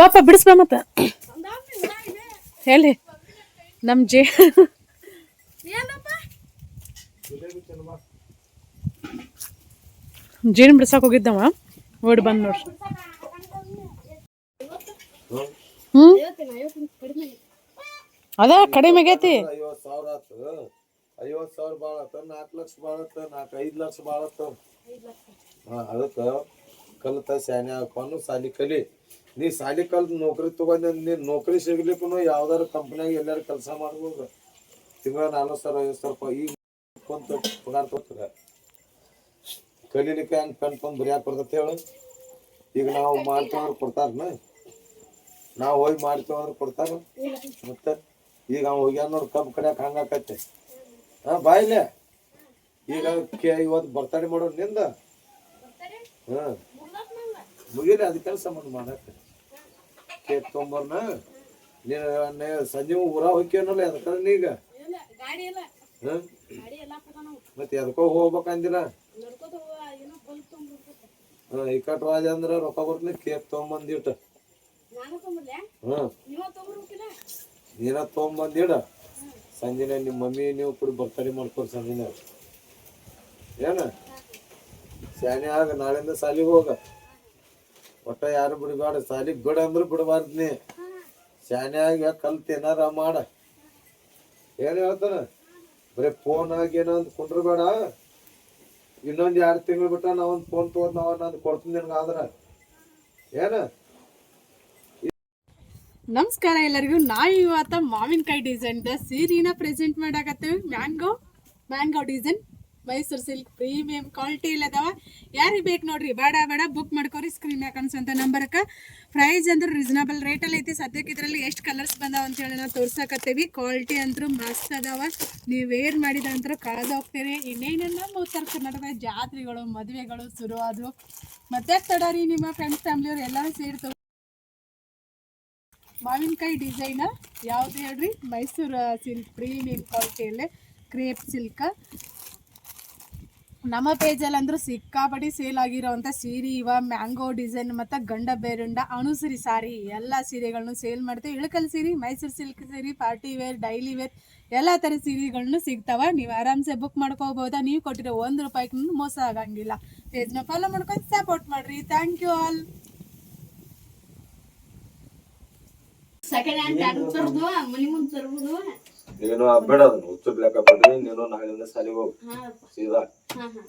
ಬಾಪ ಬಿಡಿಸ್ಬ ಮತ್ತ. ಹೇಳಿ ನಮ್ಮ ಜೇ ಜೇನು ಬಿಡ್ಸಕ್ ಹೋಗಿದ್ದವ ಓಡಿ ಬಂದ್ ನೋಡ್ರಿ ಹ್ಮ್ ಅದ ಕಡಿಮೆ ಆಗೈತಿ ಸಾವಿರ ಸಾವಿರ ಆತ ಲಕ್ಷ ಲಕ್ಷ ಆತ ಕಲ್ತ ಸಾಲಿ ನೀ ಸಾಲಿ ಕಲ್ತ್ ನೌಕರಿ ತಗೊಂಡ್ ನೀ ನೌಕರಿ ಸಿಗ್ಲಿಕ್ಕೂ ಯಾವ್ದಾರ ಕಂಪನಿಯಾಗ ಎಲ್ಲಾರು ಕೆಲಸ ಮಾಡ್ಬೋದು ತಿಂಗಳ ನಾಲ್ಕು ಸಾವಿರ ಐವತ್ತು ಸಾವಿರ ಈಗ ಕುಂತ ಪಗಾರ ಕೊಡ್ತಾರ ಕಲಿಲಿಕ್ಕೆ ಹೆಂಗ್ ಪೆನ್ ತಂದು ಬರಿಯಾಕ ಬರ್ತೈತೆ ಹೇಳು. ಈಗ ನಾವು ಮಾಡ್ತೇವ್ರ ಕೊಡ್ತಾರನ? ನಾವು ಹೋಗಿ ಮಾಡ್ತೇವಂದ್ರೆ ಕೊಡ್ತಾರ? ಮತ್ತೆ ಈಗ ಅವ್ ಹೋಗ್ಯಾನ ನೋಡಿ ಕಬ್ಬು ಕಡ್ಯಾಕ ಹಂಗಾಕತ್ತೆ ಹಾ ಬಾಯಿಲೆ ಈಗ ಕೇ ಇವತ್ತು ಬರ್ತಡೆ ಮಾಡೋ ನಿಂದ? ಹಾ. ಮುಗಿಲಿ ಅದು ಕೆಲಸ ಮಾಡಿ ಮಾಡಕ್ಕೆ ಕೇಕ್ ತೊಂಬರ್ನ? ನೀನು ಸಂಜೆ ಊರ ಹೋಗ್ಯಾನಲ್ಲ ಅದಕ್ಕೆ ನೀಗ? ಮತ್ತೆ ಎದಕ್ಕೋ ಹೋಗ್ಬೇಕಂದಿಲ್ಲ ಹಾ ರಾಜ ಅಂದ್ರೆ ರೊಕ್ಕ ಬರ್ತೀನಿ ಕೇಕ್ ತೊಗೊಂಬಂದಿಟ್ಟು. ಹಾಂ. ನೀನ ತೊಗೊಂಬಂದಿಡ? ಸಂಜೆನೆ ನಿಮ್ಮ ಮಮ್ಮಿ ನೀವು ಕೂಡ ಬರ್ತಾರೆ ಮಾಡ್ಕೊರಿ ಸಂಜೆನೆ. ಏನ? ಶಾನೆ ಆಗ ನಾಳೆಯಿಂದ ಸಾಲಿಗೆ ಹೋಗ. ಒಟ್ಟ ಯಾರು ಬಿಡಬೇಡ ಸಾಲಿಗೆ ಬಿಡ ಅಂದ್ರೆ ಬಿಡಬಾರ್ದು ನೀ ಶಾನೆ ಆಗಿ ಕಲ್ತೇನಾರ ಏನಾರ ಮಾಡ. ಏನ್ ಹೇಳ್ತಾನ? ಬರೀ ಫೋನ್ ಆಗಿ ಏನೋ ಅಂತ ಕುಂಡ್ರಬೇಡ ಇನ್ನೊಂದು ಎರಡು ತಿಂಗಳು ಬಿಟ್ಟ ನಾವೊಂದು ಫೋನ್ ತೊಗೊಂಡು ನಾವು ನಾನು ಕೊಡ್ತೀನಿ ನಿನ್ಗೆ ಆದ್ರ. ಏನ? ನಮಸ್ಕಾರ ಎಲ್ಲರಿಗೂ. ನಾ ಇವತ್ತ ಮಾವಿನಕಾಯಿ ಡಿಸೈನ್ದ ಸೀರೆನ present ಮಾಡಾಕತ್ತೀವಿ. Mango mango design Mysuru silk premium quality ಇಲ್ಲದವ. ಯಾರಿಗೆ ಬೇಕು ನೋಡ್ರಿ, ಬೇಡ ಬೇಡ ಬುಕ್ ಮಾಡ್ಕೋರಿ ಸ್ಕ್ರೀನ್ ಮ್ಯಾಕ್ ಅನ್ಸೋಂಥ ನಂಬರ್ಕ ಪ್ರೈಸ್ ಅಂದ್ರೆ ರೀಸನಬಲ್ ರೇಟಲ್ಲಿ ಐತಿ. ಸದ್ಯಕ್ಕೆ ಇದರಲ್ಲಿ ಎಷ್ಟು ಕಲರ್ಸ್ ಬಂದಾವ ಅಂತೇಳಿ ನಾವು ತೋರ್ಸಕತ್ತೀವಿ. ಕ್ವಾಲಿಟಿ ಅಂತೂ ಮಸ್ತ್ ಅದಾವ. ನೀವು ವೇರ್ ಮಾಡಿದ ಅಂತರೂ ಕಳೆದ ಹೋಗ್ತೀರಿ. ಇನ್ನೇನೆಲ್ಲ ನಮ್ಮ ಉತ್ತರ ಕರ್ನಾಟಕದ ಜಾತ್ರೆಗಳು, ಮದುವೆಗಳು ಶುರುವಾದವು. ಮತ್ತೆ ತಡರಿ ನಿಮ್ಮ ಫ್ರೆಂಡ್ಸ್ ಫ್ಯಾಮಿಲಿಯವ್ರು ಎಲ್ಲರೂ ಸೇರಿ ಮಾವಿನಕಾಯಿ ಡಿಸೈನ ಯಾವ್ದು ಹೇಳ್ರಿ? ಮೈಸೂರು ಸಿಲ್ಕ್ ಪ್ರೀಮಿಯಂ ಕ್ವಾಲಿಟಿಯಲ್ಲೇ ಕ್ರೇಪ್ ಸಿಲ್ಕ ನಮ್ಮ ಪೇಜಲ್ಲಿ ಅಂದ್ರೂ ಸಿಕ್ಕಾಪಟ್ಟಿ ಸೇಲ್ ಆಗಿರೋವಂಥ ಸೀರೆ ಇವ ಮ್ಯಾಂಗೋ ಡಿಸೈನ್ ಮತ್ತೆ ಗಂಡ ಬೇರುಂಡ ಅಣುಸಿರಿ ಸಾರಿ ಎಲ್ಲ ಸೀರೆಗಳನ್ನು ಸೇಲ್ ಮಾಡ್ತೀವಿ. ಇಳಕಲ್ ಸೀರೆ ಮೈಸೂರು ಸಿಲ್ಕ್ ಸೀರೆ ಪಾರ್ಟಿ ವೇರ್ ಡೈಲಿ ವೇರ್ ಎಲ್ಲ ಥರ ಸೀರೆಗಳನ್ನು ಸಿಗ್ತಾವ. ನೀವು ಆರಾಮ್ಸೆ ಬುಕ್ ಮಾಡ್ಕೋಬೋದಾ. ನೀವು ಕೊಟ್ಟಿರೋ ಒಂದು ರೂಪಾಯಿಗೂ ಮೋಸ ಆಗಂಗಿಲ್ಲ. ಪೇಜ್ನ ಫಾಲೋ ಮಾಡ್ಕೊಂಡು ಸಪೋರ್ಟ್ ಮಾಡ್ರಿ. Thank you all second hand ತರ್ಬೋದು ತರ್ದು ಮನಿ ಮುಂದೆ ತರ್ಬೋದು ನೀನು ಬೇಡ ಅದನ್ನು ಹುಚ್ಚು ಲೆಕ್ಕ ಬಿಡ್ರಿ ನೀನು ನಾಳೆಯಿಂದ ಸಾಲಿಗೆ ಹೋಗು. ಸೀದಾ.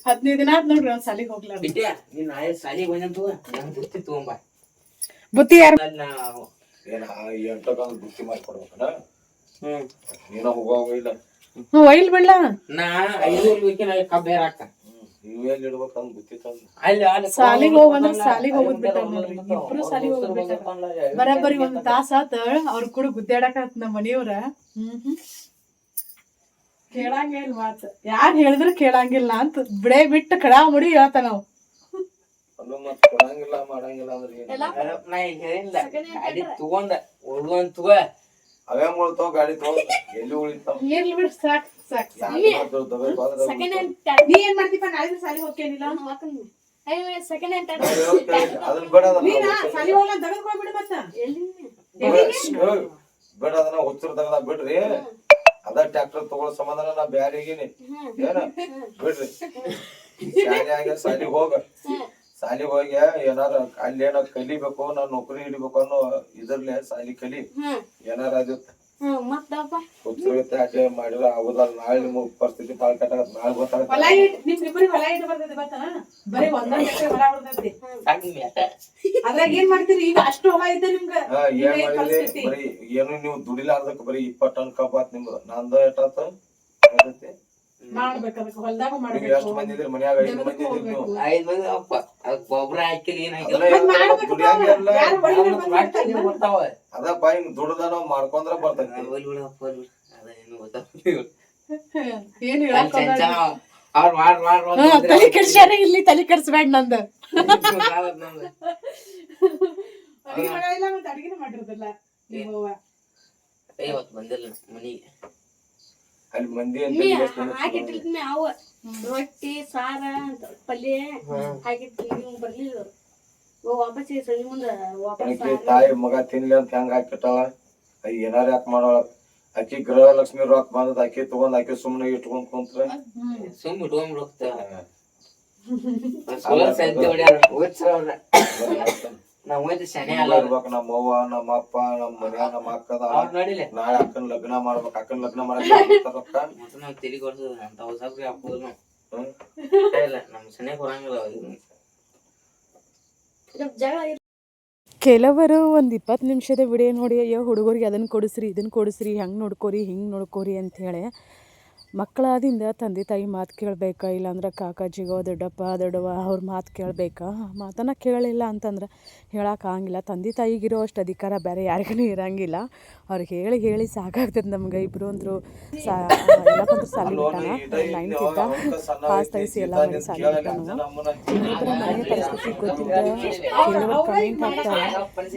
ಹದಿನೈದು ದಿನ ಆತ್ ನೋಡ್ರಿ ಒಂದ್ ಸಾಲಿಗೆ ಹೋಗ್ಲಾ ಬಿದ್ಯಾ ನೀನ್ ನಾಳೆ ಸಾಲಿಗೆ ಬಂದಂತು ನಂಗೆ ಬುತ್ತಿ ತಗೊಂಬ. ಬುತ್ತಿ ಯಾರು ಏನ ಈ ಎಂಟಕ್ಕೊಂದು ಬುತ್ತಿ ಮಾಡ್ಕೊಡ್ಬೇಕನ? ಹ್ಮ್. ನೀನ ಹೋಗುವಾಗ ಇಲ್ಲ. ಒಯ್ಲ್ ಬಿಡ್ಲ? ನಾ ಐದೂರು ವೀಕಿನ ಕಬ್ಬ ಹಾಕ ನೀವೇನ್ ಇಡ್ಬೇಕಂದ್ ಬುತ್ತಿ ತಂದು. ಅಲ್ಲಿ ಅಲ್ಲಿ ಸಾಲಿಗ್ ಹೋಗಂದ್ರ ಸಾಲಿಗ್ ಹೋಗೋದ್ ಬಿಟ್ಟಾರ ನೋಡ್ರಿ. ಇಬ್ರು ಸಾಲಿಗ್ ಹೋಗೋದ್ ಬಿಟ್ಟಾರ. ಬರಬ್ಬರಿ ಒಂದ್ ತಾಸ ಆತ ಅವ್ರ ಕೂಡ ಗುದ್ದಾಡಕ ನಮ್ಮ ಮನೆಯವ್ರ. ಹ್ಮ್ ಹ್ಮ್. ಕೇಳಂಗಿಲ್ಲ ಮಾತ್. ಯಾರ್ ಹೇಳಿದ್ರು ಕೇಳಂಗಿಲ್ಲ ಅಂತ ಬಿಡೇ ಬಿಟ್ಟು ಕಡಾ ಮುಡಿ ಹೇಳ್ತ ನಾವು. ಅಲ್ಲೂ ಮತ್ ಕೊಡಂಗಿಲ್ಲ ಮಾಡಂಗಿಲ್ಲ ಅಂದ್ರೆ ಏನ್? ನಾ ಈಗ ಹೇಳಿಲ್ಲ. ಗಾಡಿ ತಗೊಂಡ ತಗೋ. ಅವೇ ಉಳಿತಾವ ಗಾಡಿ ತಗೊಂಡ್ ಎಲ್ಲಿ ಉಳಿತಾವ? ಇರ್ಲಿ ಬಿಡ್ ಸಾಕ್ ಸಾಕ್. ಸೆಕೆಂಡ್ ಹ್ಯಾಂಡ್ ಟ್ಯಾಟೂ ನೀ ಏನ್ ಮಾಡ್ತೀಪ ನಾಳೆ ಸಾಲಿ ಅಯ್ಯೋ ಸೆಕೆಂಡ್ ಹ್ಯಾಂಡ್ ಅದನ್ನ ಬೇಡ ಅದನ್ನ ನೀನ ಸಾಲಿ ಹೋಗ್ಲ ತಗದ್ ಮತ್ತ. ಎಲ್ಲಿ? ಏಯ್, ಬೇಡ ಅದನ್ನ ಹುಚ್ಚರ್ ತಗದ ಬಿಡ್ರಿ. ಅದ ಟ್ರಾಕ್ಟರ್ ತಗೊಳ್ಳೋ ಸಂಬಂಧ ನಾ ಬ್ಯಾರೆ ಆಗೀನಿ. ಏನ? ಬಿಡ್ರಿ. ಶಾಲೆ ಆಗ ಸಾಲಿಗೆ ಹೋಗ. ಸಾಲಿಗೆ ಹೋಗಿ ಏನಾರ ಅಲ್ಲಿ ಏನೋ ಕಲಿಬೇಕು ನಾ ನೌಕರಿ ಹಿಡಿಬೇಕು ಅನ್ನೋ ಇದ್ರಲ್ಲೇ ಸಾಲಿ ಕಲಿ. ಏನಾರ ಆದಿತ್ತ ಮಾಡಿದ್ರೆ ಆಗುದಲ್ಲ ನಾಳೆ ನಿಮ್ಗೆ ಪರಿಸ್ಥಿತಿ ಕೆಟ್ಟ ನಾಳೆ ಹೊಲ ಗೊತ್ತಾಗತ್ತೆ ಇಟ್ ನಿಮ್ ಇಬ್ಬರಿಗೆ ಹೊಲ ಇಟ್ಟು ಬರ್ತೈತಿ ಗೊತ್ತಾ? ಬರೀ ಒಂದೊಂದ್ ಎಕರೆ ಹೊಲ ಬರ್ತೈತಿ ಅದ್ರಾಗ ಏನ್ ಮಾಡ್ತೀರಿ? ಈಗ ಅಷ್ಟು ಹೊಲ ಐತೆ ನಿಮ್ಗ ಏನ್ ಮಾಡಿದ್ರಿ? ಬರೀ ಏನು ನೀವು ದುಡಿಲಾರ್ದಕ್ ಬರೀ ಇಪ್ಪತ್ತು ಟನ್ ಕಬ್ಬಾತ್ ನಿಮ್ದು. ನಂದ ಎಷ್ಟೈತಿ? ಮಾಡ್ಬೇಕು ಅದಕ್ಕೆ ಹೊಲ್ದಾಗ ನೀವು ಮಾಡ್ಬೇಕು. ಎಷ್ಟು ಮಂದಿ ಇದ್ರಿ ಮನ್ಯಾಗ ಐದು ಮಂದಿ ಇದ್ರಿ ನೀವು? ಐದ್ ಮಂದಿ ಅಪ್ಪ ಅದಕ್ಕೆ ಗೊಬ್ಬರ ಹಾಕಿಲ್ಲ ಏನಾಗಿಲ್ಲ ಅದನ್ನ ಮತ್ತ್ ಮಾಡ್ಬೇಕು ದುಡಿಯಂಗಿಲ್ಲ. ಯಾರು ಬರೀ ನಾವು ಬಂದ್ ಮಾಡ್ತೀವಿ, ಮಾಡ್ತಾರ? ಬರ್ತಾವ ಅದ ಬಾ ಹಿಂಗ್ ದುಡ್ದ ನಾವ್ ಮಾಡ್ಕೊಂಡ್ರ ಬರ್ತೈತಿ. ಒಲ್ ಬಿಡಪ್ಪ ಒಲ್ ಅದೇನು ಗೊತ್ತಾಗ್ತಿಲ್ಲ. ಏನ್ ಹೇಳಕ್ ಹೋಗ್ಬೇಡ. ಅವ್ರ್ ಹಾ, ತಲೆ ಕೆಡ್ಸ್ಯಾರ ಇಲ್ಲಿ ತಲೆ ಕೆಡ್ಸ್ಬೇಡ ನಂದು. ಅಡಿಗೆ ಮಾಡೋ ಇಲ್ಲ ಮತ್ತೆ ಅಡಿಗೆನೂ ಮಾಡಿರೋದಿಲ್ಲ ನಿಮ್ಮ ಇವತ್ತು ಬಂದಿಲ್ಲ ಮನಿಗೆ. ಅಲ್ಲಿ ಮಂದಿ ಅಂತ ಮೀ ಎಷ್ಟು ಹಾಕಿಟ್ಟಿರ್ತೀನಿ ಅವ. ರೊಟ್ಟಿ ಸಾರ ಅಂತ ಪಲ್ಯ ಹಾಕಿಟ್ಟಿರ್ತೀನಿ ನೀವು ಬರ್ಲಿಲ್ಲ ಓ ವಾಪಸ್ ಸಂಜೆ ಮುಂದ ವಾಪಸ್ ತಾಯಿ ಮಗ ತಿನ್ಲಿ ಅಂತ ಹೆಂಗ್ ಹಾಕಿಟ್ಟವ ಅಯ್ಯ ಏನಾರ ಯಾಕೆ ಮಾಡೋಳ? ಆಕಿ ಗೃಹಲಕ್ಷ್ಮಿ ರೊಕ್ಕ ಬಂದದ ಆಕಿ ತಗೊಂಡ್ ಆಕಿ ಸುಮ್ಮನೆ ಇಟ್ಕೊಂಡ್ ಕುಂತ್ರ? ಸುಮ್ ಇಟ್ಕೊಂಡ್ ಹೋಗ್ತಾವ ಸಂತೆ ಹೊಡ್ಯಾರ ಓದ್ಸ್ರ ಅವ್ರ ನಾವ್ ಶನಿ ಅಲ್ಲ ಇರ್ಬೇಕು ನಮ್ಮ ಅವ್ವ ನಮ್ಮ ಅಪ್ಪ ನಮ್ಮ ಮನ್ಯಾಗ ನಮ್ಮ ಅಕ್ಕದ ಅವ್ರ. ನೋಡಿಲ್ಲ. ನಾಳೆ ಅಕ್ಕನ ಲಗ್ನ ಮಾಡ್ಬೇಕು ಅಕ್ಕನ ಲಗ್ನ ಮಾಡಕ್ ನಾವ್ ತಿರುಗಿ ಕೊಡ್ತದ ಅಂತ ಹೊಸಬ್ರಿ ಹಾಕೋದು ಇಲ್ಲ ನಮ್ ಶನಿ ಕೊಡಂಗಿಲ್ಲ ಅವ್ರು. ಜಗಳ ಕೆಲವರು ಒಂದು ಇಪ್ಪತ್ತು ನಿಮಿಷದ ವಿಡಿಯೋ ನೋಡಿ ಅಯ್ಯೋ ಹುಡುಗರಿಗೆ ಅದನ್ನು ಕೊಡಿಸ್ರಿ ಇದನ್ನು ಕೊಡಿಸ್ರಿ ಹಂಗೆ ನೋಡ್ಕೋರಿ ಹಿಂಗೆ ನೋಡ್ಕೋರಿ ಅಂಥೇಳಿ ಮಕ್ಕಳಾದಿಂದ ತಂದೆ ತಾಯಿ ಮಾತು ಕೇಳಬೇಕಾ? ಇಲ್ಲಾಂದ್ರೆ ಕಾಕಾಜಿಗೋ ದೊಡ್ಡಪ್ಪ ದೊಡ್ಡವ ಅವ್ರ ಮಾತು ಕೇಳಬೇಕಾ? ಮಾತನ್ನು ಕೇಳಲಿಲ್ಲ ಅಂತಂದ್ರೆ ಹೇಳೋಕ್ಕಾಗಿಲ್ಲ. ತಂದೆ ತಾಯಿಗಿರೋ ಅಷ್ಟು ಅಧಿಕಾರ ಬೇರೆ ಯಾರಿಗೂ ಇರೋಂಗಿಲ್ಲ. ಅವ್ರಿಗೆ ಹೇಳಿ ಹೇಳಿ ಸಾಕಾಗ್ತದೆ ನಮ್ಗೆ. ಇಬ್ಬರು ಅಂದರು ಸಾ ಎಲ್ಲಕ್ಕಂದ್ರೂ ಸಾಲಿ ಬಿಟ್ಟಾನ ನೈನ್ತ್ ಇದ್ದ. ಪಾಸ್ ತೆಗಿಸಿ ಎಲ್ಲ ಮನೆ ಸಾಲಿ ಬಿಟ್ಟಾನ ಇನ್ನೊಬ್ಬರ ಮನೆಯ ಪರಿಸ್ಥಿತಿ ಗೊತ್ತಿಲ್ಲ. ಕೆಲವರು ಕಮೆಂಟ್ ಹಾಕ್ತಾರೆ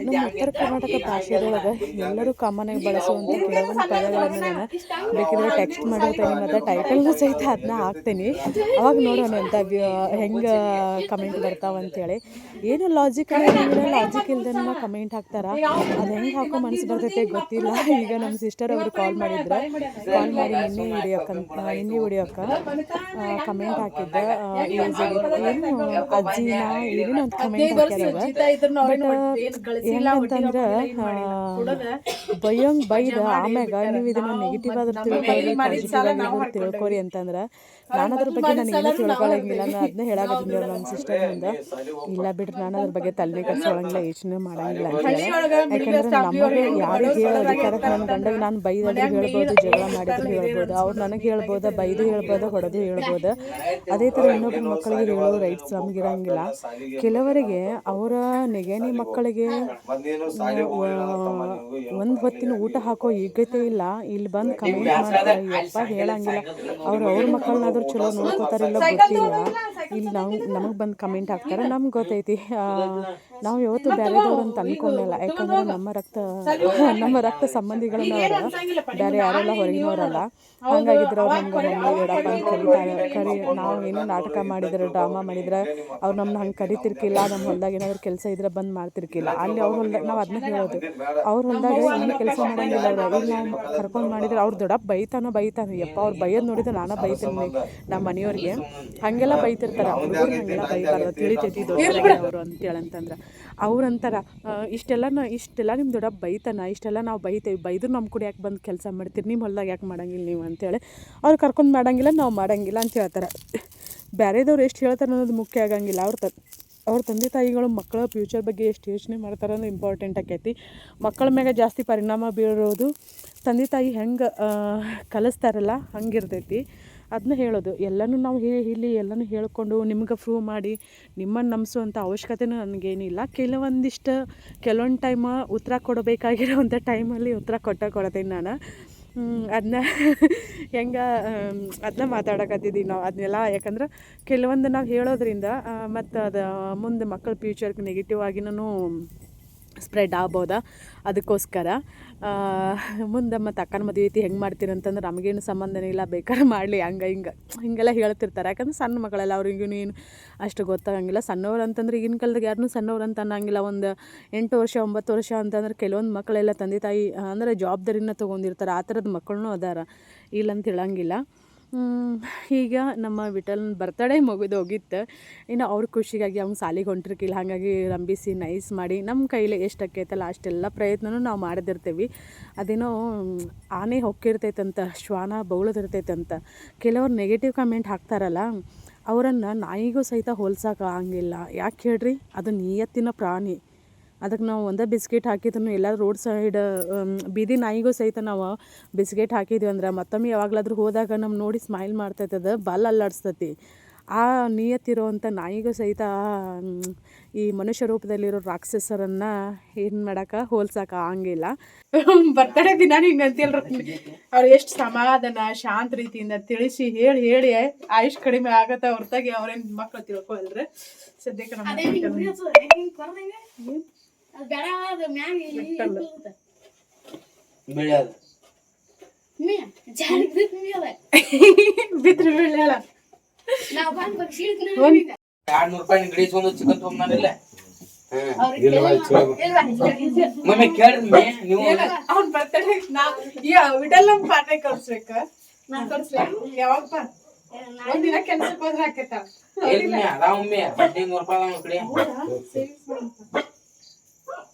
ನಮ್ಮ ಉತ್ತರ ಕರ್ನಾಟಕ ಭಾಷೆದೊಳಗೆ ಎಲ್ಲರೂ ಕಾಮನ್ ಆಗಿ ಬಳಸುವಂಥ ಕೆಲವೊಂದು ಪದಗಳನ್ನು ನಾನು ಬೇಕಿದ್ರೆ ಟೆಕ್ಸ್ಟ್ ಮಾಡಿರ್ತೀನಿ ಮತ್ತು ಟೈಟಲ್ನು ಸಹಿತ ಅದನ್ನ ಹಾಕ್ತೀನಿ. ಅವಾಗ ನೋಡೋಣ ಅಂತ ಹೆಂಗೆ ಕಮೆಂಟ್ ಬರ್ತಾವ ಅಂತೇಳಿ. ಏನು ಲಾಜಿಕ್ ಲಾಜಿಕ್ ಇಲ್ದನ್ನ ಕಮೆಂಟ್ ಹಾಕ್ತಾರ? ಅದು ಹೆಂಗೆ ಹಾಕೋ ಮನಸ್ಸು ಬರ್ತೈತೆ ಗೊತ್ತಿಲ್ಲ. ಈಗ ನಮ್ಮ ಸಿಸ್ಟರ್ ಅವರು ಕಾಲ್ ಮಾಡಿದ್ರು. ಕಾಲ್ ಮಾಡಿ ನಿನ್ನೆ ಹಿಡಿಯೋಕ್ಕಂತ ನಿನ್ನೆ ಹಿಡಿಯೋಕೆ ಕಮೆಂಟ್ ಹಾಕಿದ್ದೆ. ಏನು ಅಜ್ಜಿನ ಏನೇನು ಒಂದು ಕಮೆಂಟ್ ಹಾಕ್ಯಾರ ಏನಂತಂದ್ರೆ ಬೈಯಂಗ್ ಬೈದ ಆಮ್ಯಾಗ ನೀವು ಇದನ್ನ ನೆಗೆಟಿವ್ ಆದ್ರೆ ತಿಳ್ಕೊಳ್ಳಿ ತಿಳ್ಕೊರಿ ಅಂತಂದ್ರೆ ನಾನು ಅದ್ರ ಬಗ್ಗೆ ನನಗೇನು ತಿಳ್ಕೊಳಂಗಿಲ್ಲ ನಾನು ಅದನ್ನ ಹೇಳಾಕತ್ತೀನಿ ನನ್ನ ಸಿಸ್ಟರ್ ಮುಂದೆ. ಇಲ್ಲ ಬಿಡ್ರಿ ನಾನು ಅದ್ರ ಬಗ್ಗೆ ತಲೆ ಕಟ್ಸೋಳಂಗಿಲ್ಲ ಯೋಚನೆ ಮಾಡಂಗಿಲ್ಲ ಯಾಕಂದ್ರೆ ನಮಗೆ ಯಾರಿಗೆ ಹೇಳೋ ಅಧಿಕಾರ ನನ್ನ ಗಂಡಗೆ ನಾನು ಬೈದಲ್ಲಿ ಹೇಳ್ಬೋದು ಜಗಳ ಮಾಡಿದ್ರು ಹೇಳ್ಬೋದು ಅವ್ರು ನನಗೆ ಹೇಳ್ಬೋದು ಬೈದು ಹೇಳ್ಬೋದು ಹೊಡೆದು ಹೇಳ್ಬೋದು. ಅದೇ ಥರ ಇನ್ನೊಬ್ಬರು ಮಕ್ಕಳಿಗೆ ಹೇಳೋ ರೈಟ್ಸ್ ನಮಗಿರಂಗಿಲ್ಲ ಕೆಲವರಿಗೆ ಅವರ ನೆಗೆನಿ ಮಕ್ಕಳಿಗೆ ಒಂದು ಹೊತ್ತಿನ ಊಟ ಹಾಕೋ ಯೋಗ್ಯತೆ ಇಲ್ಲ. ಇಲ್ಲಿ ಬಂದು ಕಮೆಂಟ್ ಮಾಡ್ತಾರೆ ಯಪ್ಪ ಹೇಳಂಗಿಲ್ಲ. ಅವ್ರು ಅವ್ರ ಮಕ್ಕಳನ್ನಾದ್ರೂ ಚಲೋ ನೋಡ್ಕೋತಾರಿಲ್ಲ ಗೊತ್ತಿಲ್ಲ. ಇಲ್ಲಿ ನಾವು ನಮಗೆ ಬಂದು ಕಮೆಂಟ್ ಹಾಕ್ತಾರೆ ನಮ್ಗೆ ಗೊತ್ತೈತಿ. ನಾವು ಯಾವತ್ತು ಬೇರೆದವ್ರು ಅಂತ ಅನ್ಕೊಂಡಿಲ್ಲ ಯಾಕಂದ್ರೆ ನಮ್ಮ ರಕ್ತ ನಮ್ಮ ರಕ್ತ ಸಂಬಂಧಿಗಳನ್ನ ಅವರು ಬೇರೆ ಯಾರೆಲ್ಲ ಹೊರಗಿನವರಲ್ಲ ಹಂಗಾಗಿದ್ರೆ ಅವ್ರು ನಮ್ಗೆ ನಮ್ಮ ಅಂತ ಕರೀತಾರೆ. ಕರಿ ನಾವು ಏನೋ ನಾಟಕ ಮಾಡಿದ್ರೆ ಡ್ರಾಮಾ ಮಾಡಿದ್ರೆ ಅವ್ರು ನಮ್ಮನ್ನ ಹಂಗೆ ಕರಿತಿರ್ಕಿಲ್ಲ ನಮ್ಮ ಹೊಲ್ದಾಗ ಏನಾದ್ರು ಕೆಲಸ ಇದ್ರೆ ಬಂದು ಮಾಡ್ತಿರ್ಕಿಲ್ಲ. ಅಲ್ಲಿ ಅವ್ರ ಹೊಲ್ದಾಗ ನಾವು ಅದನ್ನ ಹೇಳೋದು. ಅವ್ರ ಹೊಲ್ದಾಗ ಏನು ಕೆಲಸ ಮಾಡಂಗಿಲ್ಲ ಅವ್ರು. ಅವ್ರು ನಾವು ಕರ್ಕೊಂಡು ಮಾಡಿದ್ರೆ ಅವ್ರು ದೊಡ್ಡ ಬೈತಾನೋ ಬೈತಾನೋ ಯಪ್ಪ ಅವ್ರು ಬೈಯೋದು ನೋಡಿದ್ರೆ ನಾನು ಬೈತೀನಿ. ನಮ್ಮ ಮನೆಯವ್ರಿಗೆ. ಹಾಗೆಲ್ಲ ಬೈತಿರ್ತಾರೆ. ಹುಡುಗರು ಹಾಗೆಲ್ಲ ಬೈಬಾರ್ದು. ತಿಳಿತೈತಿ ದೊಡ್ಡವರು ಅಂತೇಳಂತಂದ್ರೆ ಅವ್ರು ಅಂತಾರ ಇಷ್ಟೆಲ್ಲ ನಾ ಇಷ್ಟೆಲ್ಲ ನಿಮ್ಮ ದೊಡ್ಡ ಬೈತಾನ ಇಷ್ಟೆಲ್ಲ ನಾವು ಬೈತೇವೆ. ಬೈದ್ರು ನಮ್ಮ ಕೂಡ ಯಾಕೆ ಬಂದು ಕೆಲಸ ಮಾಡ್ತೀರಿ? ನಿಮ್ಮ ಹೊಲ್ದಾಗ ಯಾಕೆ ಮಾಡಂಗಿಲ್ಲ ನೀವು ಅಂತೇಳಿ ಅವ್ರು ಕರ್ಕೊಂಡು ಮಾಡಂಗಿಲ್ಲ ನಾವು ಮಾಡಂಗಿಲ್ಲ ಅಂತ ಹೇಳ್ತಾರೆ. ಬೇರೆದವ್ರು ಎಷ್ಟು ಹೇಳ್ತಾರೆ ಅನ್ನೋದು ಮುಖ್ಯ ಆಗಂಗಿಲ್ಲ. ಅವ್ರ ತ ಅವ್ರ ತಂದೆ ತಾಯಿಗಳು ಮಕ್ಕಳ ಫ್ಯೂಚರ್ ಬಗ್ಗೆ ಎಷ್ಟು ಯೋಚನೆ ಮಾಡ್ತಾರೆ ಅನ್ನೋದು ಇಂಪಾರ್ಟೆಂಟ್ ಆಕೈತಿ. ಮಕ್ಕಳ ಮ್ಯಾಗ ಜಾಸ್ತಿ ಪರಿಣಾಮ ಬೀರೋದು ತಂದೆ ತಾಯಿ ಹೆಂಗೆ ಕಲಿಸ್ತಾರಲ್ಲ ಹಂಗಿರ್ತೈತಿ. ಅದನ್ನ ಹೇಳೋದು. ಎಲ್ಲನೂ ನಾವು ಇಲ್ಲಿ ಎಲ್ಲನೂ ಹೇಳ್ಕೊಂಡು ನಿಮ್ಗೆ ಪ್ರೂವ್ ಮಾಡಿ ನಿಮ್ಮನ್ನು ನಂಬಿಸುವಂಥ ಅವಶ್ಯಕತೆನೂ ನನಗೇನಿಲ್ಲ. ಕೆಲವೊಂದಿಷ್ಟು, ಕೆಲವೊಂದು ಟೈಮ ಉತ್ತರ ಕೊಡಬೇಕಾಗಿರೋವಂಥ ಟೈಮಲ್ಲಿ ಉತ್ತರ ಕೊಟ್ಟ ಕೊಡ್ತೀನಿ ನಾನು. ಅದನ್ನ ಹೆಂಗೆ ಅದನ್ನ ಮಾತಾಡಕತ್ತಿದ್ದೀವಿ ನಾವು ಅದನ್ನೆಲ್ಲ ಯಾಕಂದ್ರೆ ಕೆಲವೊಂದು ನಾವು ಹೇಳೋದ್ರಿಂದ ಮತ್ತು ಅದು ಮುಂದೆ ಮಕ್ಕಳ ಫ್ಯೂಚರ್ಗೆ ನೆಗೆಟಿವ್ ಆಗಿನೂ ಸ್ಪ್ರೆಡ್ ಆಗ್ಬೋದಾ? ಅದಕ್ಕೋಸ್ಕರ. ಮುಂದೆ ಮತ್ತು ಅಕ್ಕನ ಮದುವೆ ಐತಿ, ಹೆಂಗೆ ಮಾಡ್ತೀರಿ ಅಂತಂದ್ರೆ ನಮಗೇನು ಸಂಬಂಧನೇ ಇಲ್ಲ ಬೇಕಾದ್ರೆ ಮಾಡಲಿ, ಹಂಗೆ ಹಿಂಗೆ. ಹಿಂಗೆಲ್ಲ ಹೇಳ್ತಿರ್ತಾರೆ. ಯಾಕಂದ್ರೆ ಸಣ್ಣ ಮಕ್ಕಳೆಲ್ಲ ಅವ್ರಿಗೂ ಏನು ಅಷ್ಟು ಗೊತ್ತಾಗಂಗಿಲ್ಲ. ಸಣ್ಣವ್ರು ಅಂತಂದ್ರೆ ಈಗಿನ ಕಾಲದಾಗ ಯಾರನ್ನೂ ಸಣ್ಣವ್ರು ಅಂತ ಅನ್ನಂಗಿಲ್ಲ. ಒಂದು ಎಂಟು ವರ್ಷ, ಒಂಬತ್ತು ವರ್ಷ ಅಂತಂದ್ರೆ ಕೆಲವೊಂದು ಮಕ್ಕಳೆಲ್ಲ ತಂದೆ ತಾಯಿ, ಅಂದರೆ ಜವಾಬ್ದಾರಿನ ತೊಗೊಂಡಿರ್ತಾರೆ. ಆ ಥರದ ಮಕ್ಕಳನ್ನೂ ಅದಾರ. ಇಲ್ಲ ಅಂತ ಹೇಳಂಗಿಲ್ಲ. ಈಗ ನಮ್ಮ ವಿಠಲ್ನ ಬರ್ತಡೇ ಮುಗಿದು ಹೋಗಿತ್ತು. ಇನ್ನು ಅವ್ರ ಖುಷಿಗಾಗಿ ಅವ್ನು ಸಾಲಿಗೆ ಹೊಂಟಿರ್ಕಿಲ್ಲ. ಹಾಗಾಗಿ ರಂಬಿಸಿ ನೈಸ್ ಮಾಡಿ ನಮ್ಮ ಕೈಲಿ ಎಷ್ಟು ಆಕೈತಲ್ಲ ಅಷ್ಟೆಲ್ಲ ಪ್ರಯತ್ನನೂ ನಾವು ಮಾಡಿದಿರ್ತೀವಿ. ಅದೇನೋ ಆನೆ ಹೊಕ್ಕಿರ್ತೈತಂತ, ಶ್ವಾನ ಬೌಳದಿರ್ತೈತಂತ ಕೆಲವ್ರು ನೆಗೆಟಿವ್ ಕಮೆಂಟ್ ಹಾಕ್ತಾರಲ್ಲ, ಅವರನ್ನು ನಾಯಿಗೂ ಸಹಿತ ಹೋಲ್ಸೋಕೆ ಆಗಂಗಿಲ್ಲ. ಯಾಕೆ ಹೇಳ್ರಿ? ಅದು ನಿಯತ್ತಿನ ಪ್ರಾಣಿ. ಅದಕ್ಕೆ ನಾವು ಒಂದೇ ಬಿಸ್ಕೆಟ್ ಹಾಕಿದ್ರು ಎಲ್ಲ ರೋಡ್ ಸೈಡ್ ಬೀದಿ ನಾಯಿಗೂ ಸಹಿತ ನಾವು ಬಿಸ್ಕೆಟ್ ಹಾಕಿದ್ವಿ ಅಂದ್ರೆ ಮತ್ತೊಮ್ಮೆ ಯಾವಾಗಲಾದ್ರೂ ಹೋದಾಗ ನಮ್ಮ ನೋಡಿ ಸ್ಮೈಲ್ ಮಾಡ್ತೈತದ ಬಲ್ ಅಲ್ಲಾಡ್ಸ್ತತಿ. ಆ ನಿಯತ್ತಿರುವಂಥ ನಾಯಿಗೂ ಸಹಿತ ಈ ಮನುಷ್ಯ ರೂಪದಲ್ಲಿರೋ ರಾಕ್ಷಸರನ್ನು ಏನು ಮಾಡಕ್ಕೆ ಹೋಲ್ಸಕ್ಕೆ ಆಗಂಗಿಲ್ಲ. ಬರ್ತಡೇ ದಿನ ಹಿಂಗೆ ಅಂತೇಳ್ರ ಅವ್ರು ಎಷ್ಟು ಸಮಾಧಾನ ಶಾಂತ ರೀತಿಯಿಂದ ತಿಳಿಸಿ ಹೇಳಿ ಹೇಳಿ ಆಯುಷ್ ಕಡಿಮೆ ಆಗತ್ತ ಹೊರತಾಗಿ ಅವ್ರೇನು ಮಕ್ಕಳು ತಿಳ್ಕೊಲ್ರಿ. ಸದ್ಯಕ್ಕೆ ನಮ್ಮ ಬಿದ್ರು ಬೀಳಲ್ಲ. ಎರಡ್ ನೂರ್ ರೂಪಾಯಿ ಗಿಡೀಸ್ ಒಂದು ಚಿಕನ್ ಇದು. ಮಮ್ಮಿ ಕೇಳ್ರಿ ನೀವು ಅವ್ನ್ ಬರ್ತಡೇ ನಾ ಯಾ ವಿಡಲ್ ನಮ್ ಪಾರ್ಟಿ ಕಳ್ಸ್ಬೇಕ ನಾ ಕಳ್ಸ್ಲೇ ಯಾವಾಗ ಬಾ? ಒಂದಿನ ಕೆಲ್ಸಕ್ಕೆ ಹೋದ್ರೆ ಅದಾವ ಮಮ್ಮಿ ಹದಿನೈದು ನೂರ್ ರೂಪಾಯಿ ಅದಾವ ಈ ಕಡೆ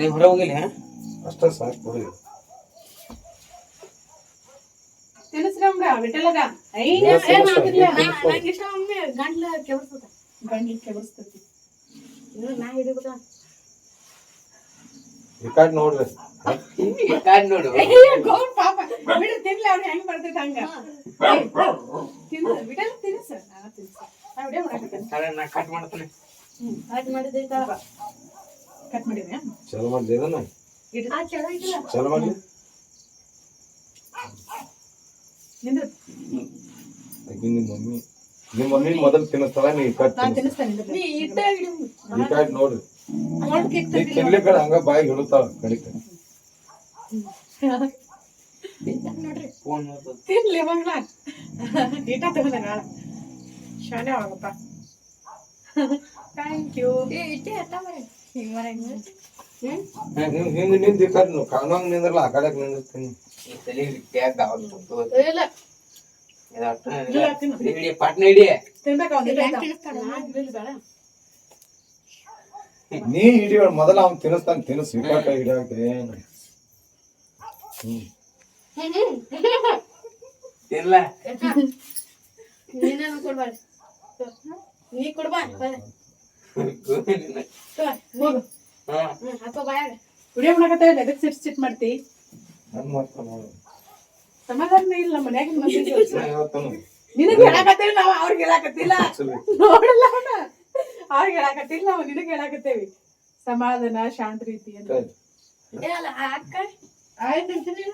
ಏ ಹೊರ ಹೋಗಿಲ್ಲ? ಅಷ್ಟೇ ಸಾಕು ಐ ನಂಗೆ ಇಷ್ಟ ಒಮ್ಮೆ ಗಂಟ್ಲ ಕೆವರ್ತದ ಗಂಡ್ಲಿ ಕೆಬಸ್ತತಿ ನಾ ಹಿಡಿಬೇಕ? ರೆಕಾರ್ಡ್ ನೋಡ್ರಿ. ನೋಡು. ಗೌರ್ ಪಾಪ. ಬಿಡು ತಿನ್ಲಿ ಅವ್ನು ಹೆಂಗ್ ಬರ್ತೈತೆ ಹಂಗ? ತಿನ್ ವಿಠಲ ತಿನ್ಸ. ನಾ ತಿನ್ಸ. ನಾ ವಿಡಿಯೋ ಕಟ್ ಮಾಡ್ತಾನೆ. ಅದ್ ಮಾಡಿದೈತ ಕಟ್ ಮಾಡಿದ್ಯಾ? ಚಲೋ ಮಾಡ್ಲಿ ಇದನ್ನ? ಚಲೋ ಮಾಡ್ಲಿ. ನಿಂದ್ರ ಆಕಿ ನಿಮ್ಮ ಮಮ್ಮಿ. ನಿಮ್ಮ ಮಮ್ಮಿ ಮೊದಲು ತಿನ್ನಿಸ್ತಾಳ ನೀ ಕಟ್ ಈ ನೋಡ್ರಿ ಈ ಕಿನ್ಲಿ ಕಡೆ ಹಂಗ ಬಾಯಿಗೆ ಹಿಡುತ್ತಾಳ ಕಡಿಕ ತಿನ್ಲಿ ಮಗಳ. ಈಟ ತಗೊಂಡ ನಾಳ. ಶಾನೆ ಆಗಪ್ಪ ಥ್ಯಾಂಕ್ ಯು ಇಟ್ಟೆ ಮಾಡಿ ಹಿಂಗ್ ಮಾಡಿ ಹಿಂಗ್ ಕಾನೂನು ನಿಂದ್ರಲ್ಲ ಆ ಕಡೆಕ್ ನಿಂದಿರ್ತೀನಿ? ನಾ. ನೀ ಹಿಡಿಯೋ ಮೊದಲ ಅವ್ನು ತಿನ್ನಿಸ್ತಾನ ತಿನ್ನಿಸ್ ಈ ಕಡೆ ಹಿಡಿಯಾಕೆ ಹ್ಮ್ ಇಲ್ಲ ನೀನೇನು ಕೊಡ್ಬೇಡ ನೀ ಕೊಡ್ಬಾ ವಿಡಿಯೋ ಮಾಡಕತ್ತ ಎದಕ್ ಸಿಟ್ ಸಿಟ್ ಮಾಡ್ತಿ ಸಮಾಧಾನ ಇಲ್ಲ ಮನ್ಯಾಗ ನಿನಗೆ ಹೇಳಕತ್ತೇವಿ ನಾವು ಅವ್ರಿಗೆ ಹೇಳಕತ್ತಿಲ್ಲ ನೋಡಲ್ಲ ಅವನ ಅವ್ರಿಗೆ ಹೇಳಕತ್ತಿಲ್ಲ ನಾವ್ ನಿನಗೆ ಹೇಳಾಕತ್ತೇವಿ ಸಮಾಧಾನ ಶಾಂತ ರೀತಿ ಅಂತ ಕೈ. ಏ ಅಲ್ಲ ಆ ಅಕ್ಕ ಆಯ್ತು ಅಂತೀನಿ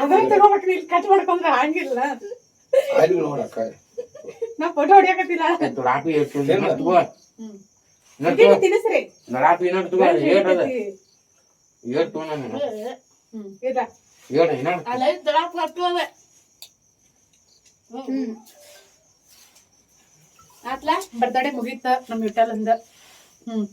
ಅದನ್ನ ತಗೋಬೇಕು ಇಲ್ಲಿ ಕಟ್ ಮಾಡ್ಕೊಂಡ್ರೆ ಹಂಗಿಲ್ಲ ನೋಡಕ್ಕ ನಾ ಫೋಟೋ ಹೊಡಿಯಕತ್ತಿಲ್ಲ. ಎಷ್ಟು ಏನ್ ತಗೋ ಇದನ್ನ ತಿನ್ನಿಸ್ರಿ. ರಾಪಿ ಇನ್ನೊಂದು ತಗೋ ಏಟ್ ಅದ. ಏಟ್ ತಗೋ ನಾನು ಹ್ಮ್. ಇದ. ಏಟ್ ಇನ್ನೊಂದು ಅಲ್ಲ ದೊಡ್ಡಪ್ಪ ಕಟ್ಟು ಅದ. ಹ್ಮ್. ಆತ್ಲಾ? ಬರ್ತಡೇ ಮುಗೀತ. ನಮ್ ವಿಠಲ್ ಅಂದ. ಹ್ಮ್.